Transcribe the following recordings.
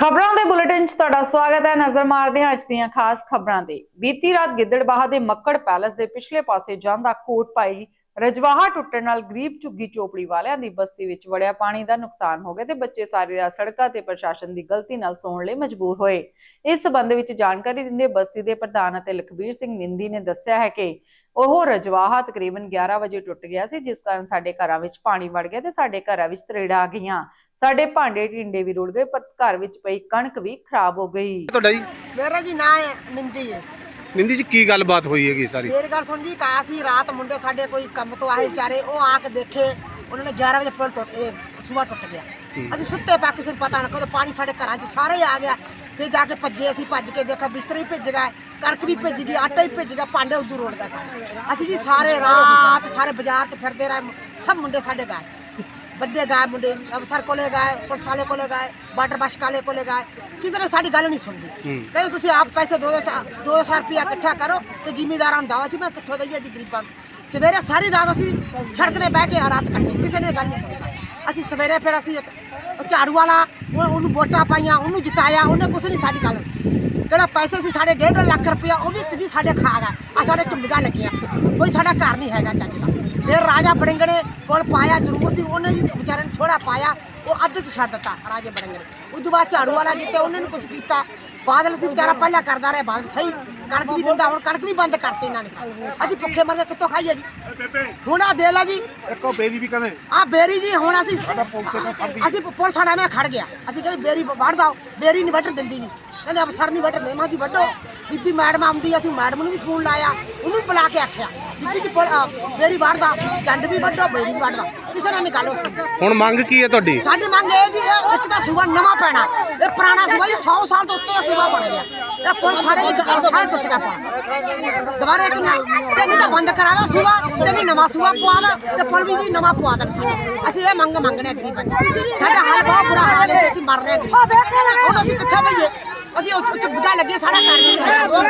ਖਬਰਾਂ ਦੇ ਬੁਲੇਟਿਨ 'ਚ ਤੁਹਾਡਾ ਸਵਾਗਤ ਹੈ। ਨਜ਼ਰ ਮਾਰਦੇ ਹਾਂ ਅੱਜ ਦੀਆਂ ਖਾਸ ਖਬਰਾਂ ਤੇ ਬੀਤੀ ਰਾਤ ਗਿੱਦੜਬਾਹਾ ਦੇ ਮੱਕੜ ਪੈਲਸ ਦੇ ਪਿਛਲੇ ਪਾਸੇ ਜਾਂਦਾ ਕੋਟ ਪਾਈ ਰਜਵਾਹਾ ਟੁੱਟਣ ਨਾਲ ਗਰੀਬ ਝੁੱਗੀ ਚੋਪੜੀ ਵਾਲਿਆਂ ਦੀ ਬਸਤੀ ਵਿੱਚ ਵੜਿਆ ਪਾਣੀ ਦਾ ਨੁਕਸਾਨ ਹੋ ਗਿਆ ਤੇ ਬੱਚੇ ਸਾਰੀ ਰਾਤ ਸੜਕਾਂ ਤੇ ਪ੍ਰਸ਼ਾਸਨ ਦੀ ਗਲਤੀ ਨਾਲ ਸੌਣ ਲਈ ਮਜਬੂਰ ਹੋਏ। ਇਸ ਸਬੰਧ ਵਿੱਚ ਜਾਣਕਾਰੀ ਦਿੰਦੇ ਬਸਤੀ ਦੇ ਪ੍ਰਧਾਨ ਅਤੇ ਲਖਬੀਰ ਸਿੰਘ ਨਿੰਦੀ ਨੇ ਦੱਸਿਆ ਹੈ ਕਿ ਉਹ ਰਜਵਾਹਾ ਤਕਰੀਬਨ 11 ਵਜੇ ਟੁੱਟ ਗਿਆ ਸੀ, ਜਿਸ ਕਾਰਨ ਸਾਡੇ ਘਰਾਂ ਵਿੱਚ ਪਾਣੀ ਵੜ ਗਿਆ ਤੇ ਸਾਡੇ ਘਰਾਂ ਵਿੱਚ ਤਰੇੜਾਂ ਆ ਗਈਆਂ। ਸਾਡੇ ਭਾਂਡੇ ਟਿੰਡੇ ਵੀ ਰੁੜ ਗਏ ਪਰ ਘਰ ਵਿੱਚ ਪਈ ਕਣਕ ਵੀ ਖਰਾਬ ਹੋ ਗਈ। ਤੁਹਾਡਾ ਜੀ? ਮੇਰਾ ਜੀ ਨਾਂ ਹੈ ਨਿੰਦੀ ਹੈ। ਨਿੰਦੀ ਜੀ ਕੀ ਗੱਲਬਾਤ ਹੋਈ ਹੈਗੀ ਸਾਰੀ? ਮੇਰੀ ਗੱਲ ਸੁਣ ਜੀ ਕਾ ਸੀ ਰਾਤ ਮੁੰਡੇ ਸਾਡੇ ਕੋਈ ਕੰਮ ਤੋਂ ਆਏ ਵਿਚਾਰੇ ਉਹ ਆ ਕੇ ਦੇਖੇ ਉਹਨਾਂ ਨੇ 11 ਵਜੇ ਪੁਲ ਟੁੱਟ ਇਹ ਸੂਆ ਟੁੱਟ ਗਿਆ। ਅਸੀਂ ਸੁੱਤੇ ਪਾ ਕਿਸੇ ਨੂੰ ਪਤਾ ਨਾ ਕਦੋਂ ਪਾਣੀ ਸਾਡੇ ਘਰਾਂ 'ਚ ਸਾਰੇ ਆ ਗਿਆ। ਫਿਰ ਜਾ ਕੇ ਭੱਜੇ ਅਸੀਂ ਭੱਜ ਕੇ ਦੇਖਿਆ ਬਿਸਤਰੇ ਹੀ ਭਿੱਜ ਗਏ ਕਣਕ ਵੀ ਭਿੱਜ ਗਈ ਆਟਾ ਹੀ ਭਿੱਜ ਗਿਆ ਭਾਂਡੇ ਉਦੋਂ ਰੋੜ ਗਏ ਸਾਰੇ। ਅਸੀਂ ਜੀ ਸਾਰੇ ਰਾਤ ਸਾਰੇ ਬਾਜ਼ਾਰ 'ਚ ਫਿਰਦੇ ਰਹੇ ਸਭ ਮੁੰਡੇ ਸਾਡੇ ਗਏ ਮੁੰਡੇ ਅਫਸਰ ਕੋਲੇ ਗਏ ਪੁਲਿਸ ਵਾਲੇ ਕੋਲੇ ਗਏ ਵਾਟਰ ਬਸ਼ ਵਾਲੇ ਕੋਲੇ ਗਏ ਕਿਸੇ ਨੇ ਸਾਡੀ ਗੱਲ ਨਹੀਂ ਸੁਣਦੀ। ਕਹਿੰਦੇ ਤੁਸੀਂ ਆਪ ਪੈਸੇ 200 ਰੁਪਇਆ ਇਕੱਠਾ ਕਰੋ ਤੇ ਜ਼ਿਮੀਦਾਰਾਂ ਨੂੰ ਦਾਵਾ ਸੀ ਮੈਂ ਕਿੱਥੋਂ ਦਈਏ ਜੀ ਗਰੀਬਾਂ ਨੂੰ? ਸਵੇਰੇ ਸਾਰੀ ਰਾਤ ਅਸੀਂ ਸੜਕ ਤੇ ਬਹਿ ਕੇ ਰਾਤ ਕੱਟੀ। ਕਿਸੇ ਨੇ ਗੱਲ ਨਹੀਂ ਸੁਣੀ। ਅਸੀਂ ਸਵੇਰੇ ਫਿਰ ਅਸੀਂ ਝਾੜੂ ਵਾਲਾ ਉਹ- ਉਹਨੂੰ ਵੋਟਾਂ ਪਾਈਆਂ ਉਹਨੂੰ ਜਿਤਾਇਆ ਉਹਨੇ ਕੁਛ ਨਹੀਂ ਸਾਡੀ ਗੱਲ ਕਿਹੜਾ ਪੈਸੇ ਸੀ ਸਾਡੇ 1.5 ਲੱਖ ਰੁਪਇਆ ਉਹ ਵੀ ਜੀ ਸਾਡੇ ਖਾ ਗਿਆ ਆ ਸਾਡੇ ਝੁੰਬੀਆਂ ਲੱਗੀਆਂ। ਕੋਈ ਸਾਡਾ ਘਰ ਨਹੀਂ ਹੈਗਾ ਚੱਜ ਦਾ। ਫਿਰ ਰਾਜਾ ਬੜਿੰਗ ਨੇ ਕੋਲ ਪਾਇਆ ਜ਼ਰੂਰ ਸੀ ਉਹਨੇ ਜੀ ਵਿਚਾਰੇ ਨੇ ਥੋੜਾ ਪਾਇਆ ਉਹ ਅੱਧ ਚ ਛੱਡ ਦਿੱਤਾ ਰਾਜੇ ਬੜਿੰਗ ਨੇ ਉਸ ਤੋਂ ਬਾਅਦ ਝਾੜੂ ਵਾਲਾ ਜਿੱਤੇ ਉਹਨੇ ਨੂੰ ਕੁਝ ਕੀਤਾ। ਬਾਦਲ ਸੀ ਵਿਚਾਰਾ ਪਹਿਲਾਂ ਕਰਦਾ ਰਿਹਾ ਬਾਦਲ ਸਹੀ ਕਣਕ ਵੀ ਦਿੰਦਾ ਹੁਣ ਕਣਕ ਵੀ ਬੰਦ ਕਰਤੀ ਇਹਨਾਂ ਨੇ। ਅਸੀਂ ਭੁੱਖੇ ਮਰ ਕੇ ਕਿੱਥੋਂ ਖਾਈਏ ਜੀ? ਹੁਣ ਆ ਦੇ ਲਾ ਜੀ। ਇੱਕੋ ਬੇਰੀ ਵੀ ਕਹਿੰਦੇ। ਆ ਬੇਰੀ ਜੀ ਹੁਣ ਅਸੀਂ ਅਸੀਂ ਪੁਲਿਸ ਸਾਡਾ ਮੈਂ ਖੜ ਗਿਆ। ਅਸੀਂ ਕਹਿੰਦੇ ਬੇਰੀ ਵੜ ਦੋ ਬੇਰੀ ਨਹੀਂ ਵੱਢਣ ਦਿੰਦੀ ਜੀ। ਕਹਿੰਦੇ ਅਫਸਰ ਨਹੀਂ ਵੱਢਣ ਦੇ ਮਾਂ ਜੀ ਵੱਢੋ ਬੀਬੀ ਮੈਡਮ ਆਉਂਦੀ ਆ ਅਸੀਂ ਮੈਡਮ ਨੂੰ ਵੀ ਫੋਨ ਲਾਇਆ ਉਹਨੂੰ ਵੀ ਬੁਲਾ ਕੇ ਆਖਿਆ। ਬੀਬੀ ਜੀ ਅਹ ਬੇਰੀ ਵੜਦਾ ਜੰਡ ਵੀ ਵੱਢੋ ਬੇਰੀ ਵੀ ਵੱਢਦਾ ਕਿਸੇ ਨਾਲ ਨਹੀਂ ਗੱਲ ਹੋ ਸਕਦੀ। ਹੁਣ ਮੰਗ ਕੀ ਹੈ ਤੁਹਾਡੀ? ਸਾਡੀ ਮੰਗ ਇਹ ਜੀ ਇਹ ਇੱਕ ਤਾਂ ਸੂਆ ਨਵਾਂ ਪੈਣਾ ਇਹ ਪੁਰਾਣਾ ਸੂਆ ਜੀ 100 ਸਾਲ ਤੋਂ ਉੱਤੇ ਦਾ ਸੂਆ ਬਣ ਗਿਆ। ਇਹ ਪੁਲ ਸਾਰੇ ਦੀ ਸਾਰੇ ਟੁੱਟ ਗਿਆ। ਪਾ ਦੁਬਾਰਾ ਇੱਕ ਨਾ ਤੇ ਨਹੀਂ ਤਾਂ ਬੰਦ ਕਰਾ ਦੋ ਸੂਆ ਤੇ ਨਹੀਂ ਨਵਾਂ ਸੂਆ ਪਵਾ ਦੋ ਤੇ ਪੁਲ ਵੀ ਜੀ ਨਵਾਂ ਪਵਾ ਸਾਨੂੰ। ਅਸੀਂ ਇਹ ਮੰਗ ਮੰਗਣੇ ਗਰੀਬਾਂ ਦੀ। ਸਾਡਾ ਹਾਲ ਬਹੁਤ ਬੁਰਾ ਹਾਲ ਹੈ ਅਸੀਂ ਮਰ ਰਹੇ ਗਰੀਬ। ਹੁਣ ਅਸੀਂ ਕਿੱਥੇ ਬਈਏ? ਅਸੀਂ ਉੱਥੇ ਉੱਥੇ ਲੱਗੇ, ਸਾਡਾ ਘਰ ਨਹੀਂ ਹੈਗਾ ਦੋ ਘਰ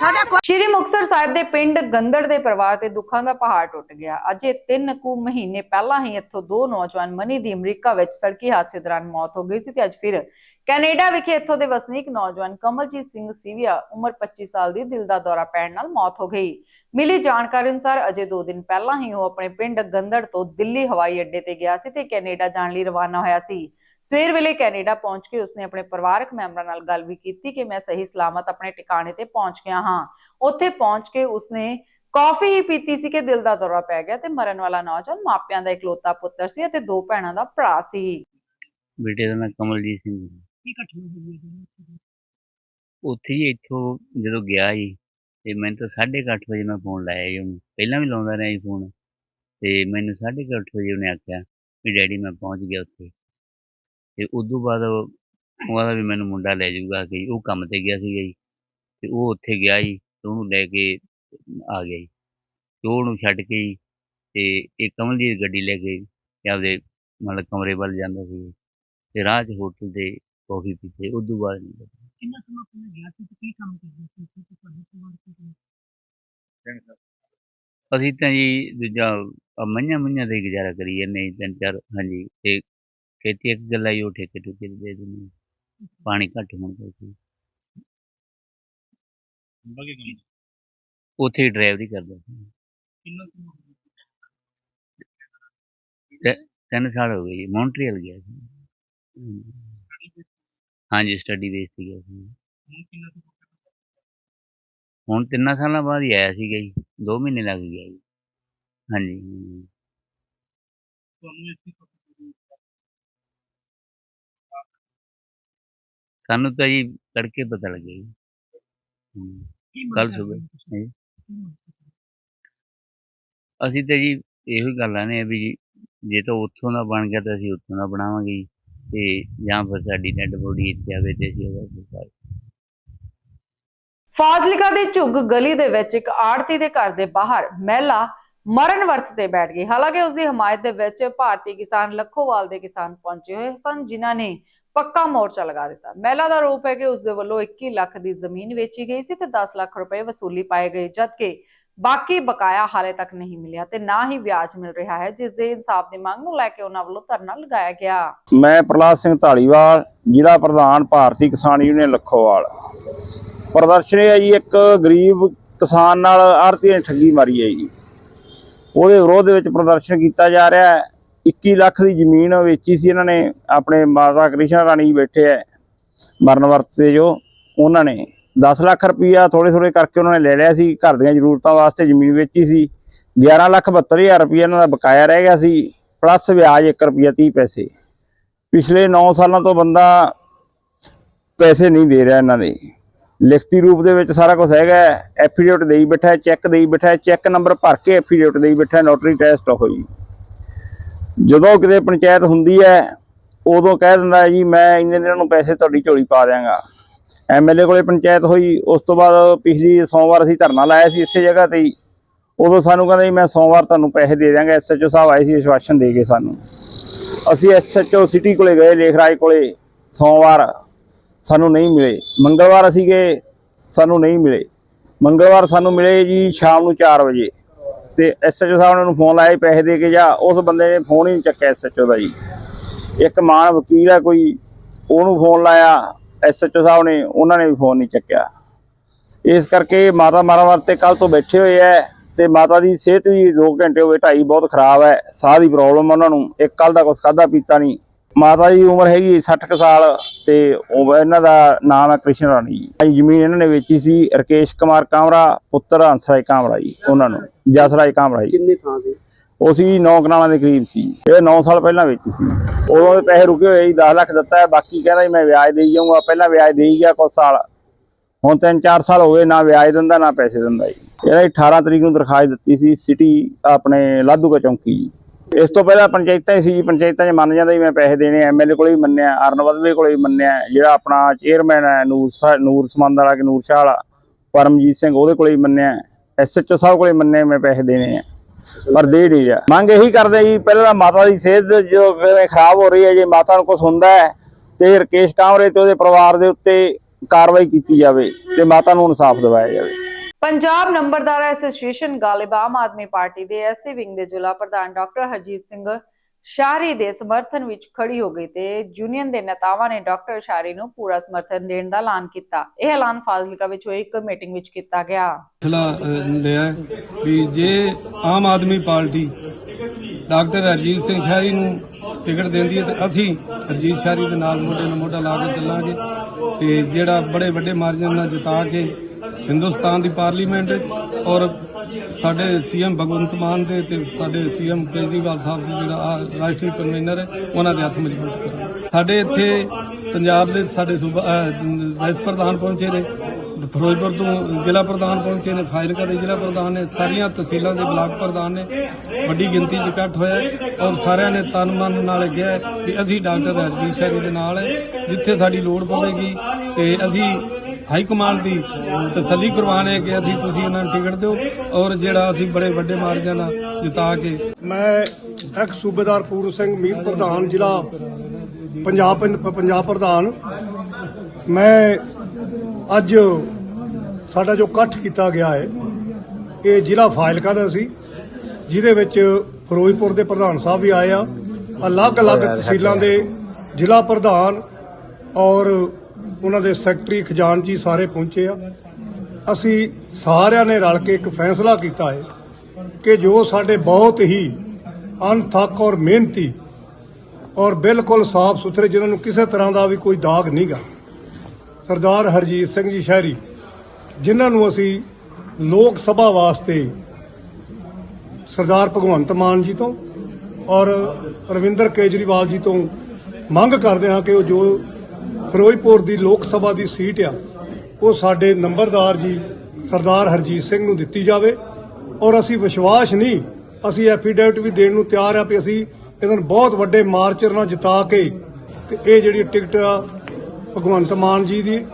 ਸਾਡਾ। ਸ਼੍ਰੀ ਮੁਕਤਸਰ ਸਾਹਿਬ ਦੇ ਪਿੰਡ ਗੰਦੜ ਦੇ ਪਰਿਵਾਰ ਤੇ ਦੁੱਖਾਂ ਦਾ ਪਹਾੜ ਟੁੱਟ ਗਿਆ। ਅਜੇ 3 ਕੁ ਮਹੀਨੇ ਪਹਿਲਾਂ ਹੀ ਇੱਥੋਂ ਦੋ ਨੌਜਵਾਨ ਮਨੀ ਦੀ ਅਮਰੀਕਾ ਵਿੱਚ ਸੜਕੀ ਹਾਦਸੇ ਦੌਰਾਨ ਮੌਤ ਹੋ ਗਈ ਸੀ ਤੇ ਅੱਜ ਫਿਰ ਕੈਨੇਡਾ ਵਿਖੇ ਇੱਥੋਂ ਦੇ ਵਸਨੀਕ ਨੌਜਵਾਨ ਕਮਲਜੀਤ ਸਿੰਘ ਸੀਵੀਆ ਉਮਰ 25 ਸਾਲ ਦੀ ਦਿਲ ਦਾ ਦੌਰਾ ਪੈਣ ਨਾਲ ਮੌਤ ਹੋ ਗਈ। ਮਿਲੀ ਜਾਣਕਾਰੀ ਅਨੁਸਾਰ ਅਜੇ 2 ਦਿਨ ਪਹਿਲਾਂ ਹੀ ਉਹ ਆਪਣੇ ਪਿੰਡ ਗੰਦੜ ਤੋਂ ਦਿੱਲੀ ਹਵਾਈ ਅੱਡੇ ਤੇ ਗਿਆ ਸੀ ਤੇ ਕੈਨੇਡਾ ਜਾਣ ਲਈ ਰਵਾਨਾ ਹੋਇਆ ਸੀ। ਸਵੇਰ ਵੇਲੇ ਕੈਨੇਡਾ ਪਹੁੰਚ ਕੇ ਉਸਨੇ ਆਪਣੇ ਪਰਿਵਾਰਕ ਮੈਂਬਰਾਂ ਨਾਲ ਗੱਲ ਵੀ ਕੀਤੀ ਕਿ ਮੈਂ ਸਹੀ ਸਲਾਮਤ ਆਪਣੇ ਟਿਕਾਣੇ ਤੇ ਪਹੁੰਚ ਗਿਆ ਹਾਂ। ਉੱਥੇ ਪਹੁੰਚ ਕੇ ਉਸਨੇ ਕਾਫੀ ਹੀ ਪੀਤੀ ਸੀ ਕਿ ਦਿਲ ਦਾ ਦੌਰਾ ਪੈ ਗਿਆ ਤੇ ਮਰਨ ਵਾਲਾ ਨੌਜਵਾਨ ਮਾਪਿਆਂ ਦਾ ਇਕਲੌਤਾ ਪੁੱਤਰ ਸੀ ਅਤੇ ਦੋ ਭੈਣਾਂ ਦਾ ਭਰਾ ਸੀ। ਬੇਟੇ ਦਾ ਨਾਂ ਕਮਲਜੀਤ ਸਿੰਘ ਜੀ। ਉੱਥੇ ਹੀ ਇੱਥੋਂ ਜਦੋਂ ਗਿਆ ਜੀ ਤੇ ਮੈਨੂੰ ਤਾਂ 8:30 ਵਜੇ ਮੈਂ ਫੋਨ ਲਾਇਆ ਜੀ ਉਹਨੂੰ। ਪਹਿਲਾਂ ਵੀ ਲਾਉਂਦਾ ਰਿਹਾ ਜੀ ਫੋਨ ਤੇ ਮੈਨੂੰ 8:30 ਵਜੇ ਉਹਨੇ ਆਖਿਆ ਵੀ ਡੈਡੀ ਮੈਂ ਪਹੁੰਚ ਗਿਆ ਉੱਥੇ। ਤੇ ਉਦੋਂ ਬਾਅਦ ਉਹ ਉਹਦਾ ਵੀ ਮੈਨੂੰ ਮੁੰਡਾ ਲੈ ਜਾਊਗਾ ਕਿ ਉਹ ਕੰਮ ਤੇ ਗਿਆ ਸੀਗਾ ਜੀ ਤੇ ਉਹ ਉੱਥੇ ਗਿਆ ਜੀ ਤੇ ਉਹਨੂੰ ਲੈ ਕੇ ਆ ਗਿਆ ਜੀ। ਤੇ ਉਹ ਉਹਨੂੰ ਛੱਡ ਕੇ ਜੀ ਤੇ ਇਹ ਕਮਲਜੀਤ ਗੱਡੀ ਲੈ ਕੇ ਤੇ ਆਪਦੇ ਮਤਲਬ ਕਮਰੇ ਵੱਲ ਜਾਂਦਾ ਸੀ। ਤੇ ਰਾਹ 'ਚ ਹੋਟਲ ਤੇ ਕੌਫੀ ਪੀਤੇ ਉਦੋਂ ਬਾਅਦ ਨਹੀਂ ਪਤਾ। ਕਿੰਨਾ ਸਮਾਂ ਪਹਿਲਾਂ ਗਿਆ ਸੀ ਤੇ ਕੀ ਕੰਮ ਕਰਦੇ ਸੀ ਤੁਹਾਡੇ ਪਰਿਵਾਰ ਅਸੀਂ ਤਾਂ ਜੀ ਦੂਜਾ ਆਹ ਮਈਆਂ ਮਈਆਂ ਦਾ ਹੀ ਗੁਜ਼ਾਰਾ ਕਰੀ ਜਾਂਦੇ ਜੀ ਤਿੰਨ ਚਾਰ ਹਾਂਜੀ ਤੇ ਖੇਤੀ ਇੱਕ ਗੱਲ ਆਈ ਉਹ ਠੇਕੇ ਠੁਕੇ ਤੇ ਦੇ ਦਿੰਦੇ ਪਾਣੀ ਘੱਟ ਹੋਣ ਕਰਕੇ। ਉੱਥੇ ਹੀ ਡਰਾਈਵਰੀ ਕਰਦਾ ਸੀ। ਤਿੰਨ ਸਾਲ ਹੋ ਗਏ ਜੀ ਮੌਂਟਰੀਅਲ ਗਿਆ ਸੀ। ਹਮ। ਹਾਂਜੀ ਸਟੱਡੀ ਬੇਸ ਤੇ ਗਿਆ ਸੀ। ਹੁਣ ਤਿੰਨਾਂ ਸਾਲਾਂ ਬਾਅਦ ਹੀ ਆਇਆ ਸੀਗਾ ਜੀ 2 ਮਹੀਨੇ ਲੱਗ ਗਿਆ ਜੀ। ਹਾਂਜੀ। ਹਮ। ਸਾਨੂੰ ਤਾਂ ਜੀ ਤੜਕੇ ਪਤਾ ਲੱਗਿਆ ਜੀ। ਕੱਲ ਸਵੇਰ ਅਸੀਂ ਤਾਂ ਜੀ ਇਹੋ ਹੀ ਗੱਲਾਂ ਨੇ ਵੀ ਜੇ ਤਾਂ ਉੱਥੋਂ ਦਾ ਬਣ ਗਿਆ ਤਾਂ ਅਸੀਂ ਉੱਥੋਂ ਦਾ ਬਣਾਵਾਂਗੇ ਤੇ ਜਾਂ ਫਿਰ ਸਾਡੀ ਡੈਡ ਬੋਡੀ ਇੱਥੇ ਆਵੇ ਤੇ ਅਸੀਂ ਉਹਦਾ ਸੰਸਕਾਰ ਫਾਜ਼ਿਲਕਾ ਦੇ ਝੁੱਗ ਗਲੀ ਦੇ ਵਿੱਚ ਇੱਕ ਆੜਤੀ ਦੇ ਘਰ ਦੇ ਬਾਹਰ ਮਹਿਲਾ ਮਰਨ ਵਰਤ ਤੇ ਬੈਠ ਗਈ। ਹਾਲਾਂਕਿ ਉਸ ਦੀ ਹਮਾਇਤ ਦੇ ਵਿੱਚ ਭਾਰਤੀ ਕਿਸਾਨ ਲੱਖੋਵਾਲ ਦੇ ਕਿਸਾਨ ਪਹੁੰਚੇ ਹੋਏ ਸਨ ਜਿਨ੍ਹਾਂ ਨੇ ਪੱਕਾ ਮੋਰਚਾ ਲਗਾ ਦਿੱਤਾ। ਮਹਿਲਾ ਦਾ ਆਰੋਪ ਹੈ ਕਿ ਉਸ ਦੇ ਵੱਲੋਂ 21 ਲੱਖ ਦੀ ਜ਼ਮੀਨ ਵੇਚੀ ਗਈ ਸੀ ਤੇ 10 ਲੱਖ ਰੁਪਏ ਵਸੂਲੀ ਪਾਏ ਗਏ, ਜਦਕਿ ਬਾਕੀ ਬਕਾਇਆ ਹਾਲੇ ਤੱਕ ਨਹੀਂ ਮਿਲਿਆ ਤੇ ਨਾ ਹੀ ਵਿਆਜ ਮਿਲ ਰਿਹਾ ਹੈ, ਜਿਸ ਦੇ ਇਨਸਾਫ ਦੀ ਮੰਗ ਨੂੰ ਲੈ ਕੇ ਉਹਨਾਂ ਵੱਲੋਂ ਧਰਨਾ ਲਗਾਇਆ ਗਿਆ। ਮੈਂ ਪ੍ਰਲਾਦ ਸਿੰਘ ਢਾਲੀਵਾਲ ਜ਼ਿਲ੍ਹਾ ਪ੍ਰਧਾਨ ਭਾਰਤੀ ਕਿਸਾਨ ਯੂਨੀਅਨ ਲੱਖੋਵਾਲ। ਪ੍ਰਦਰਸ਼ਨ ਹੈ ਜੀ, ਇੱਕ ਗਰੀਬ ਕਿਸਾਨ ਨਾਲ ਆਰਤੀ ਨੇ ਠੱਗੀ ਮਾਰੀ ਹੈ ਜੀ। ਉਹਦੇ ਵਿਰੋਧ ਵਿੱਚ ਪ੍ਰਦਰਸ਼ਨ ਕੀਤਾ ਜਾ ਰਿਹਾ ਹੈ। 21 ਲੱਖ ਦੀ ਜ਼ਮੀਨ ਵੇਚੀ ਸੀ ਇਹਨਾਂ ਨੇ, ਆਪਣੇ ਮਾਤਾ ਕ੍ਰਿਸ਼ਨ ਰਾਣੀ ਬੈਠੇ ਹੈ ਮਰਨ ਵਰਤ ਤੇ ਜੋ, ਉਹਨਾਂ ਨੇ। 10 ਲੱਖ ਰੁਪਈਆ ਥੋੜੇ ਥੋੜੇ ਕਰਕੇ ਉਹਨਾਂ ਨੇ ਲੈ ਲਿਆ ਸੀ, ਘਰ ਦੀਆਂ ਜ਼ਰੂਰਤਾਂ ਵਾਸਤੇ ਜ਼ਮੀਨ ਵੇਚੀ ਸੀ। 11 ਲੱਖ 72 ਹਜ਼ਾਰ ਰੁਪਈਆ ਇਹਨਾਂ ਦਾ ਬਕਾਇਆ ਰਹਿ ਗਿਆ ਸੀ, ਪਲੱਸ ਵਿਆਜ 1 ਰੁਪਈਆ 30 ਪੈਸੇ। ਪਿਛਲੇ 9 ਸਾਲਾਂ ਤੋਂ ਬੰਦਾ ਪੈਸੇ ਨਹੀਂ ਦੇ ਰਿਹਾ ਇਹਨਾਂ ਦੇ। ਲਿਖਤੀ ਰੂਪ ਦੇ ਵਿੱਚ ਸਾਰਾ ਕੁਝ ਹੈਗਾ ਐਫੀਡੇਵਿਟ ਦੇਈ ਬੈਠਾ, ਚੈੱਕ ਦੇਈ ਬੈਠਾ, ਚੈੱਕ ਨੰਬਰ ਭਰ ਕੇ ਐਫੀਡੇਵਿਟ ਦੇਈ ਬੈਠਾ ਹੈ ਨੋਟਰੀ ਟੈਸਟ ਹੋਈ ਜਦੋਂ ਕਿਤੇ ਪੰਚਾਇਤ ਹੁੰਦੀ ਹੈ, ਉਦੋਂ ਕਹਿ ਦਿੰਦਾ ਜੀ, ਮੈਂ ਇੰਨੇ ਦਿਨਾਂ ਨੂੰ ਪੈਸੇ ਤੁਹਾਡੀ ਝੋਲੀ ਪਾ ਦਿਆਂਗਾ। ਐਮਐਲਏ ਕੋਲੇ ਪੰਚਾਇਤ ਹੋਈ, ਉਸ ਤੋਂ ਬਾਅਦ ਪਿਛਲੀ ਸੋਮਵਾਰ ਅਸੀਂ ਧਰਨਾ ਲਾਇਆ ਸੀ ਇਸੇ ਜਗ੍ਹਾ ਤੇ ਹੀ। ਉਦੋਂ ਸਾਨੂੰ ਕਹਿੰਦਾ ਜੀ, ਮੈਂ ਸੋਮਵਾਰ ਤੁਹਾਨੂੰ ਪੈਸੇ ਦੇ ਦਿਆਂਗਾ। ਐਸਐਚਓ ਸਾਹਿਬ ਆਏ ਸੀ ਆਸ਼ਵਾਸਨ ਦੇ ਕੇ ਸਾਨੂੰ। ਅਸੀਂ ਐਸਐਚਓ ਸਿਟੀ ਕੋਲੇ ਗਏ ਲੇਖਰਾਜ ਕੋਲੇ। ਸੋਮਵਾਰ ਸਾਨੂੰ ਨਹੀਂ ਮਿਲੇ। ਮੰਗਲਵਾਰ ਅਸੀਂ ਗਏ, ਸਾਨੂੰ ਨਹੀਂ ਮਿਲੇ। ਮੰਗਲਵਾਰ ਸਾਨੂੰ ਮਿਲੇ ਜੀ ਸ਼ਾਮ ਨੂੰ 4 ਵਜੇ। ਤੇ ਐਸਐਚਓ ਸਾਹਿਬ ਨੇ ਉਹਨੂੰ ਫੋਨ ਲਾਇਆ ਪੈਸੇ ਦੇ ਕੇ ਜਾ ਉਸ ਬੰਦੇ ਨੇ ਫੋਨ ਹੀ ਨਹੀਂ ਚੱਕਿਆ ਐਸਐਚਓ ਦਾ ਜੀ। ਇੱਕ ਮਾਨ ਵਕੀਲ ਹੈ ਕੋਈ, ਉਹਨੂੰ ਫੋਨ ਲਾਇਆ ਐਸਐਚਓ ਸਾਹਿਬ ਨੇ, ਉਹਨਾਂ ਨੇ ਵੀ ਫੋਨ ਨਹੀਂ ਚੱਕਿਆ। ਇਸ ਕਰਕੇ ਮਾਤਾ ਮਾਰਾਵਾਰ ਤੇ ਕੱਲ ਤੋਂ ਬੈਠੇ ਹੋਏ ਐ ਤੇ ਮਾਤਾ ਦੀ ਸਿਹਤ ਵੀ 2 ਘੰਟੇ ਹੋਏ ਢਾਈ ਬਹੁਤ ਖਰਾਬ ਹੈ, ਸਾਹ ਦੀ ਪ੍ਰੋਬਲਮ ਉਹਨਾਂ ਨੂੰ, ਇੱਕ ਕੱਲ ਦਾ ਕੁਛ ਖਾਦਾ ਪੀਤਾ ਨਹੀਂ। ਮਾਤਾ ਦੀ ਉਮਰ ਹੈਗੀ 60 ਕੁ ਸਾਲ ਤੇ ਉਹ ਇਹਨਾਂ ਦਾ ਨਾਮ ਹੈ ਕ੍ਰਿਸ਼ਨ ਰਾਣੀ ਜੀ। ਇਹ ਜ਼ਮੀਨ ਇਹਨਾਂ ਨੇ ਵੇਚੀ ਸੀ ਰਕੇਸ਼ ਕੁਮਾਰ ਕਾਮਰਾ ਪੁੱਤਰ ਹੰਸਰਾਜ ਕਾਮਰਾ ਜੀ ਉਹਨਾਂ ਨੂੰ ਜਸਰਾਜ ਕਾਮਰਾ ਜੀ। ਕਿੰਨੇ ਥਾਂ ਸੀ? ਉਹ ਸੀ 9 ਕਨਾਲਾਂ ਦੇ ਕਰੀਬ ਸੀ। ਇਹ 9 ਸਾਲ ਪਹਿਲਾਂ ਵੇਚੀ ਸੀ। ਉਦੋਂ ਦੇ ਪੈਸੇ ਰੁਕੇ ਹੋਏ ਸੀ 10 ਲੱਖ ਦਿੱਤਾ ਹੈ ਬਾਕੀ ਕਹਿੰਦਾ ਸੀ ਮੈਂ ਵਿਆਜ ਦੇਈ ਜਾਊਂਗਾ ਪਹਿਲਾਂ ਵਿਆਜ ਦੇਈ ਗਿਆ ਕੁਛ ਸਾਲ। ਹੁਣ 3-4 ਸਾਲ ਹੋ ਗਏ ਨਾ ਵਿਆਜ ਦਿੰਦਾ ਨਾ ਪੈਸੇ ਦਿੰਦਾ ਜੀ। ਇਹਦਾ 18 ਤਰੀਕ ਨੂੰ ਦਰਖਾਸਤ ਦਿੱਤੀ ਸੀ ਸਿਟੀ ਆਪਣੇ ਲਾਧੂਕਾ ਚੌਂਕੀ ਜੀ। ਇਸ ਤੋਂ ਪਹਿਲਾਂ ਪੰਚਾਇਤਾਂ ਸੀ ਪੰਚਾਇਤਾਂ 'ਚ ਮੰਨ ਜਾਂਦਾ ਸੀ ਮੈਂ ਪੈਸੇ ਦੇਣੇ ਐਮਐਲਏ ਕੋਲੇ ਵੀ ਮੰਨਿਆ ਅਰਨ ਵਦਵੇ ਕੋਲੇ ਵੀ ਮੰਨਿਆ, ਜਿਹੜਾ ਆਪਣਾ ਚੇਅਰਮੈਨ ਹੈ, ਨੂਰ ਨੂਰ ਸਮੰਦ ਵਾਲਾ ਕਿ ਨੂਰ ਸ਼ਾਹ ਵਾਲਾ, ਪਰਮਜੀਤ ਸਿੰਘ ਉਹਦੇ ਕੋਲੇ ਵੀ ਮੰਨਿਆ ਐਸਐਚਓ ਸਾਹਿਬ ਕੋਲੇ ਮੰਨਿਆ ਮੈਂ ਪੈਸੇ ਦੇਣੇ ਆ, ਪਰ ਦੇ ਨਹੀਂ ਰਿਹਾ। ਮੰਗ ਇਹੀ ਕਰਦੇ ਜੀ, ਪਹਿਲਾਂ ਤਾਂ ਮਾਤਾ ਦੀ ਸਿਹਤ ਜੋ ਖਰਾਬ ਹੋ ਰਹੀ ਹੈ, ਜੇ ਮਾਤਾ ਨੂੰ ਕੁਝ ਹੁੰਦਾ ਹੈ, ਤੇ ਰਕੇਸ਼ ਕਾਮਰੇ ਤੇ ਉਹਦੇ ਪਰਿਵਾਰ ਦੇ ਉੱਤੇ ਕਾਰਵਾਈ ਕੀਤੀ ਜਾਵੇ, ਤੇ ਮਾਤਾ ਨੂੰ ਇਨਸਾਫ ਦਿਵਾਇਆ ਜਾਵੇ। ਪੰਜਾਬ ਨੰਬਰਦਾਰ ਐਸੋਸੀਏਸ਼ਨ ਗਾਲਿਬ ਆਮ ਆਦਮੀ ਪਾਰਟੀ ਦੇ ਐਸਸੀ ਵਿੰਗ ਦੇ ਜ਼ਿਲ੍ਹਾ ਪ੍ਰਧਾਨ ਡਾਕਟਰ ਹਰਜੀਤ ਸਿੰਘ ਸ਼ਾਹਰੀ ਦੇ ਸਮਰਥਨ ਵਿੱਚ ਖੜੀ ਹੋ ਗਈ ਤੇ ਯੂਨੀਅਨ ਦੇ ਨੇਤਾਵਾਂ ਨੇ ਡਾਕਟਰ ਸ਼ਾਹਰੀ ਨੂੰ ਪੂਰਾ ਸਮਰਥਨ ਦੇਣ ਦਾ ਐਲਾਨ ਕੀਤਾ। ਇਹ ਐਲਾਨ ਫਾਜ਼ਿਲਕਾ ਵਿੱਚ ਹੋਈ, ਇੱਕ ਮੀਟਿੰਗ ਵਿੱਚ ਕੀਤਾ ਗਿਆ। ਫੈਸਲਾ ਲਿਆ ਵੀ ਜੇ ਆਮ ਆਦਮੀ ਪਾਰਟੀ ਡਾਕਟਰ ਹਰਜੀਤ ਸਿੰਘ ਸ਼ਾਹਰੀ ਨੂੰ ਟਿਕਟ ਦਿੰਦੀ ਹੈ ਤੇ ਅਸੀਂ ਹਰਜੀਤ ਸ਼ਾਹਰੀ ਦੇ ਨਾਲ ਮੋਢੇ ਨਾਲ ਮੋਢਾ ਲਾ ਕੇ ਚੱਲਾਂਗੇ ਤੇ ਜਿਹੜਾ ਬੜੇ ਵੱਡੇ ਮਾਰਜਨ ਨਾਲ ਜਿਤਾ ਕੇ ਹਿੰਦੁਸਤਾਨ ਦੀ ਪਾਰਲੀਮੈਂਟ ਵਿੱਚ ਔਰ ਸਾਡੇ ਸੀਐਮ ਭਗਵੰਤ ਮਾਨ ਦੇ ਤੇ ਸਾਡੇ ਸੀਐਮ ਕੇਜਰੀਵਾਲ ਸਾਹਿਬ ਦੇ ਜਿਹੜਾ ਰਾਸ਼ਟਰੀ ਕਨਵੀਨਰ ਹੈ, ਉਹਨਾਂ ਦੇ ਹੱਥ ਮਜ਼ਬੂਤ ਕਰਾਂਗੇ। ਸਾਡੇ ਇੱਥੇ ਪੰਜਾਬ ਦੇ ਸਾਡੇ ਸੂਬਾ ਵਾਈਸ ਪ੍ਰਧਾਨ ਪਹੁੰਚੇ ਨੇ, ਫਿਰੋਜ਼ਪੁਰ ਤੋਂ ਜ਼ਿਲ੍ਹਾ ਪ੍ਰਧਾਨ ਪਹੁੰਚੇ ਨੇ, ਫਾਜ਼ਿਲਕਾ ਦੇ ਜ਼ਿਲ੍ਹਾ ਪ੍ਰਧਾਨ ਨੇ, ਸਾਰੀਆਂ ਤਹਿਸੀਲਾਂ ਦੇ ਬਲਾਕ ਪ੍ਰਧਾਨ ਨੇ, ਵੱਡੀ ਗਿਣਤੀ 'ਚ ਇਕੱਠ ਹੋਇਆ ਔਰ ਸਾਰਿਆਂ ਨੇ ਤਨ ਮਨ ਨਾਲ ਕਿਹਾ ਹੈ ਕਿ ਅਸੀਂ ਡਾਕਟਰ ਹਰਜੀਤ ਸ਼ਾਹਰੀ ਦੇ ਨਾਲ ਹੈ, ਜਿੱਥੇ ਸਾਡੀ ਲੋੜ ਪਵੇਗੀ ਤੇ ਅਸੀਂ ਹਾਈ ਕਮਾਂਡ ਦੀ ਤਸੱਲੀ ਕਰਵਾਉਣੇ ਕਿ ਅਸੀਂ ਤੁਸੀਂ ਇਹਨਾਂ ਨੂੰ ਟਿਕਟ ਦਿਓ ਔਰ ਜਿਹੜਾ ਅਸੀਂ ਬੜੇ ਵੱਡੇ ਮਾਰਜਨ ਨਾਲ ਜਿਤਾ ਕੇ। ਮੈਂ ਐਕਸ ਸੂਬੇਦਾਰ ਪੂਰਨ ਸਿੰਘ ਮੀਤ ਪ੍ਰਧਾਨ ਜ਼ਿਲ੍ਹਾ ਪੰਜਾਬ ਪੰਜ- ਪੰਜਾਬ ਪ੍ਰਧਾਨ। ਮੈਂ ਅੱਜ ਸਾਡਾ ਜੋ ਇਕੱਠ ਕੀਤਾ ਗਿਆ ਹੈ ਇਹ ਜ਼ਿਲ੍ਹਾ ਫਾਜ਼ਿਲਕਾ ਦਾ ਸੀ ਜਿਹਦੇ ਵਿੱਚ ਫਿਰੋਜ਼ਪੁਰ ਦੇ ਪ੍ਰਧਾਨ ਸਾਹਿਬ ਵੀ ਆਏ ਆ ਅਲੱਗ-ਅਲੱਗ ਤਹਿਸੀਲਾਂ ਦੇ ਜ਼ਿਲ੍ਹਾ ਪ੍ਰਧਾਨ ਔਰ ਉਹਨਾਂ ਦੇ ਸੈਕਟਰੀ ਖਜ਼ਾਨਚੀ ਸਾਰੇ ਪਹੁੰਚੇ ਆ। ਅਸੀਂ ਸਾਰਿਆਂ ਨੇ ਰਲ ਕੇ ਇੱਕ ਫੈਸਲਾ ਕੀਤਾ ਹੈ ਕਿ ਜੋ ਸਾਡੇ ਬਹੁਤ ਹੀ ਅਣਥੱਕ ਔਰ ਮਿਹਨਤੀ ਔਰ ਬਿਲਕੁਲ ਸਾਫ਼ ਸੁਥਰੇ ਜਿਨ੍ਹਾਂ ਨੂੰ ਕਿਸੇ ਤਰ੍ਹਾਂ ਦਾ ਵੀ ਕੋਈ ਦਾਗ ਨਹੀਂਗਾ ਸਰਦਾਰ ਹਰਜੀਤ ਸਿੰਘ ਜੀ ਸ਼ਹਿਰੀ, ਜਿਨ੍ਹਾਂ ਨੂੰ ਅਸੀਂ ਲੋਕ ਸਭਾ ਵਾਸਤੇ ਸਰਦਾਰ ਭਗਵੰਤ ਮਾਨ ਜੀ ਤੋਂ ਔਰ ਰਵਿੰਦਰ ਕੇਜਰੀਵਾਲ ਜੀ ਤੋਂ ਮੰਗ ਕਰਦੇ ਹਾਂ ਕਿ ਉਹ ਜੋ ਫਿਰੋਜ਼ਪੁਰ ਦੀ ਲੋਕ ਸਭਾ ਦੀ ਸੀਟ ਆ, ਉਹ ਸਾਡੇ ਨੰਬਰਦਾਰ ਜੀ ਸਰਦਾਰ ਹਰਜੀਤ ਸਿੰਘ ਨੂੰ ਦਿੱਤੀ ਜਾਵੇ। ਔਰ ਅਸੀਂ ਵਿਸ਼ਵਾਸ ਨਹੀਂ, ਅਸੀਂ ਐਫੀਡੇਵਿਟ ਵੀ ਦੇਣ ਨੂੰ ਤਿਆਰ ਆ ਵੀ ਅਸੀਂ ਇਹਨਾਂ ਨੂੰ ਬਹੁਤ ਵੱਡੇ ਮਾਰਚਰ ਨਾਲ ਜਿਤਾ ਕੇ ਤੇ ਇਹ ਜਿਹੜੀ ਟਿਕਟ ਆ, ਭਗਵੰਤ ਮਾਨ ਜੀ ਦੀ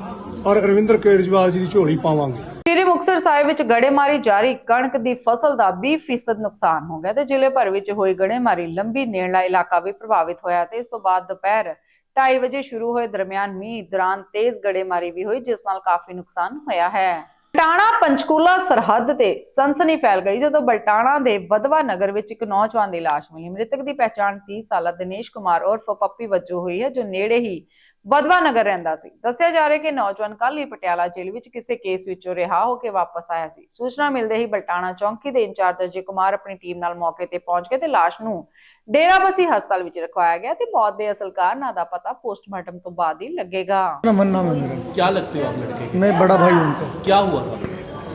ਔਰ ਅਰਵਿੰਦਰ ਕੇਜਰੀਵਾਲ ਜੀ ਦੀ ਝੋਲੀ ਪਾਵਾਂਗੇ। ਸ੍ਰੀ ਮੁਕਤਸਰ ਸਾਹਿਬ ਵਿੱਚ ਗੜੇਮਾਰੀ ਜਾਰੀ, ਕਣਕ ਦੀ ਫਸਲ ਦਾ 20% ਨੁਕਸਾਨ ਹੋ ਗਿਆ ਤੇ ਜ਼ਿਲ੍ਹੇ ਭਰ ਵਿੱਚ ਹੋਈ ਗੜੇਮਾਰੀ ਲੰਬੀ ਨੇੜਲਾ ਇਲਾਕਾ ਵੀ ਪ੍ਰਭਾਵਿਤ ਹੋਇਆ ਤੇ ਇਸ ਤੋਂ ਬਾਅਦ ਦੁਪਹਿਰ 2:30 ਵਜੇ ਸ਼ੁਰੂ ਹੋਏ ਦਰਮਿਆਨ ਮੀਂਹ ਦੌਰਾਨ ਤੇਜ਼ ਗੜੇਮਾਰੀ ਵੀ ਹੋਈ, ਜਿਸ ਨਾਲ ਕਾਫੀ ਨੁਕਸਾਨ ਹੋਇਆ ਹੈ। ਬਲਟਾਣਾ ਪੰਚਕੂਲਾ ਸਰਹੱਦ ਤੇ ਸਨਸਨੀ ਫੈਲ ਗਈ, ਜਦੋਂ ਬਲਟਾਣਾ ਦੇ ਬਦਵਾ ਨਗਰ ਵਿੱਚ ਇੱਕ ਨੌਜਵਾਨ ਦੀ ਲਾਸ਼ ਮਿਲੀ। ਮ੍ਰਿਤਕ ਦੀ ਪਛਾਣ 30 ਸਾਲਾ ਦਿਨੇਸ਼ ਕੁਮਾਰ ਉਰਫ ਪੱਪੀ ਵਜੋਂ ਹੋਈ ਹੈ, ਜੋ ਨੇੜੇ ਹੀ ਬਦਵਾ ਨਗਰ ਰਹਿੰਦਾ ਸੀ ਦੱਸਿਆ ਜਾ ਰਿਹਾ ਕਿ ਨੌਜਵਾਨ ਕੱਲ੍ਹ ਹੀ ਪਟਿਆਲਾ ਜੇਲ੍ਹ ਵਿੱਚ ਕਿਸੇ ਕੇਸ ਵਿੱਚੋਂ ਰਿਹਾ ਹੋ ਕੇ ਵਾਪਸ ਆਇਆ ਸੀ ਸੂਚਨਾ ਮਿਲਦੇ ਹੀ ਬਲਟਾਣਾ ਚੌਂਕੀ ਦੇ ਇੰਚਾਰਜ ਅਜੇ ਕੁਮਾਰ ਆਪਣੀ ਟੀਮ ਨਾਲ ਮੌਕੇ ਤੇ ਪਹੁੰਚ ਗਏ ਤੇ ਲਾਸ਼ ਨੂੰ ਡੇਰਾਬੱਸੀ ਹਸਪਤਾਲ ਵਿੱਚ ਰਖਵਾਇਆ ਗਿਆ ਤੇ ਮੌਤ ਦੇ ਅਸਲ ਕਾਰਨਾਂ ਦਾ ਪਤਾ ਪੋਸਟਮਾਰਟਮ ਤੋਂ ਬਾਅਦ ਹੀ ਲੱਗੇਗਾ रमन नाम है मेरा क्या लगते हो आप लड़के के मैं बड़ा भाई हूँ उनका क्या हुआ था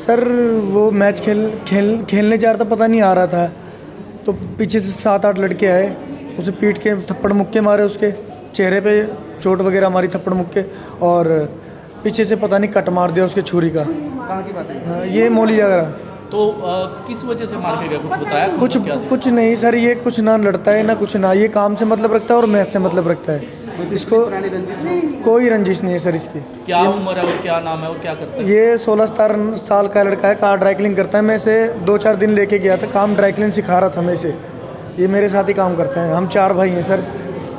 सर वो मैच खेल खेल खेलने जा रहा था पता नहीं आ रहा था तो पीछे से सात आठ लड़के आए उसे पीट के थप्पड़ मुक्के मारे उसके चेहरे पे चोट वगैरह हमारी थप्पड़ मुक्के और पीछे से पता नहीं कट मार दिया उसके छुरी का। कहाँ की बात है? ये मोली वगैरह तो अ, किस वजह से मार के गया? कुछ बताया? कुछ क्या कुछ नहीं सर ये कुछ ना लड़ता है ना कुछ ना ये काम से मतलब रखता है और मैथ से मतलब रखता है। इसको कोई रंजिश नहीं है सर इसकी। क्या उम्र है और क्या नाम है और क्या करता है? ये सोलह सतारह साल का लड़का है कार ड्राइकलिंग करता है। मैं इसे दो चार दिन लेके गया था काम ड्राइकलिंग सिखा रहा था मैं इसे। ये मेरे साथ ही काम करता है। हम चार भाई हैं सर।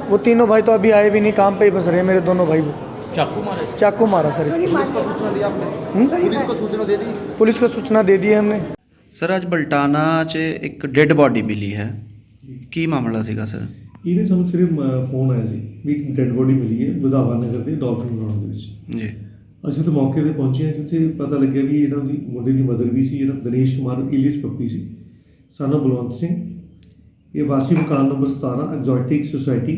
वो तीनों भाई तो अभी आए भी नहीं काम पे ही फंस रहे हैं मेरे दोनों भाई वो चाकू मारे चाकू मारा सर इसको पुलिस को सूचना दे दी पुलिस को सूचना दे दी है हमने ਸਰ ਅੱਜ ਬਲਟਾਨਾ 'ਚ ਇੱਕ ਡੈੱਡ ਬਾਡੀ ਮਿਲੀ ਹੈ ਕੀ ਮਾਮਲਾ ਸੀਗਾ ਸਰ ਇਹਨੇ ਸਾਨੂੰ ਸਿਰਫ ਅ, ਫੋਨ ਆਇਆ ਸੀ ਵੀ ਇੱਕ ਡੈੱਡ ਬੋਡੀ ਮਿਲੀ ਹੈ ਵਿਧਾਵਾ ਨਗਰ ਦੇ ਡਾਲਫਿਨ ਗਰਾਊਂਡ ਦੇ ਵਿੱਚ ਜੀ ਅਸੀਂ ਤਾਂ ਮੌਕੇ ਤੇ ਪਹੁੰਚੇ ਹਾਂ ਜਿੱਥੇ ਪਤਾ ਲੱਗਿਆ ਵੀ ਇਹਨਾਂ ਦੀ ਮੁੰਡੇ ਦੀ ਮਦਰ ਵੀ ਸੀ ਜਿਹੜਾ ਦਿਨੇਸ਼ ਕੁਮਾਰ ਇਲੀਸ ਪੱਪੀ ਸੀ ਸਾਨੂੰ ਬਲਵੰਤ ਸਿੰਘ ਇਹ ਵਾਸੀ ਮਕਾਨ number 17 exotic society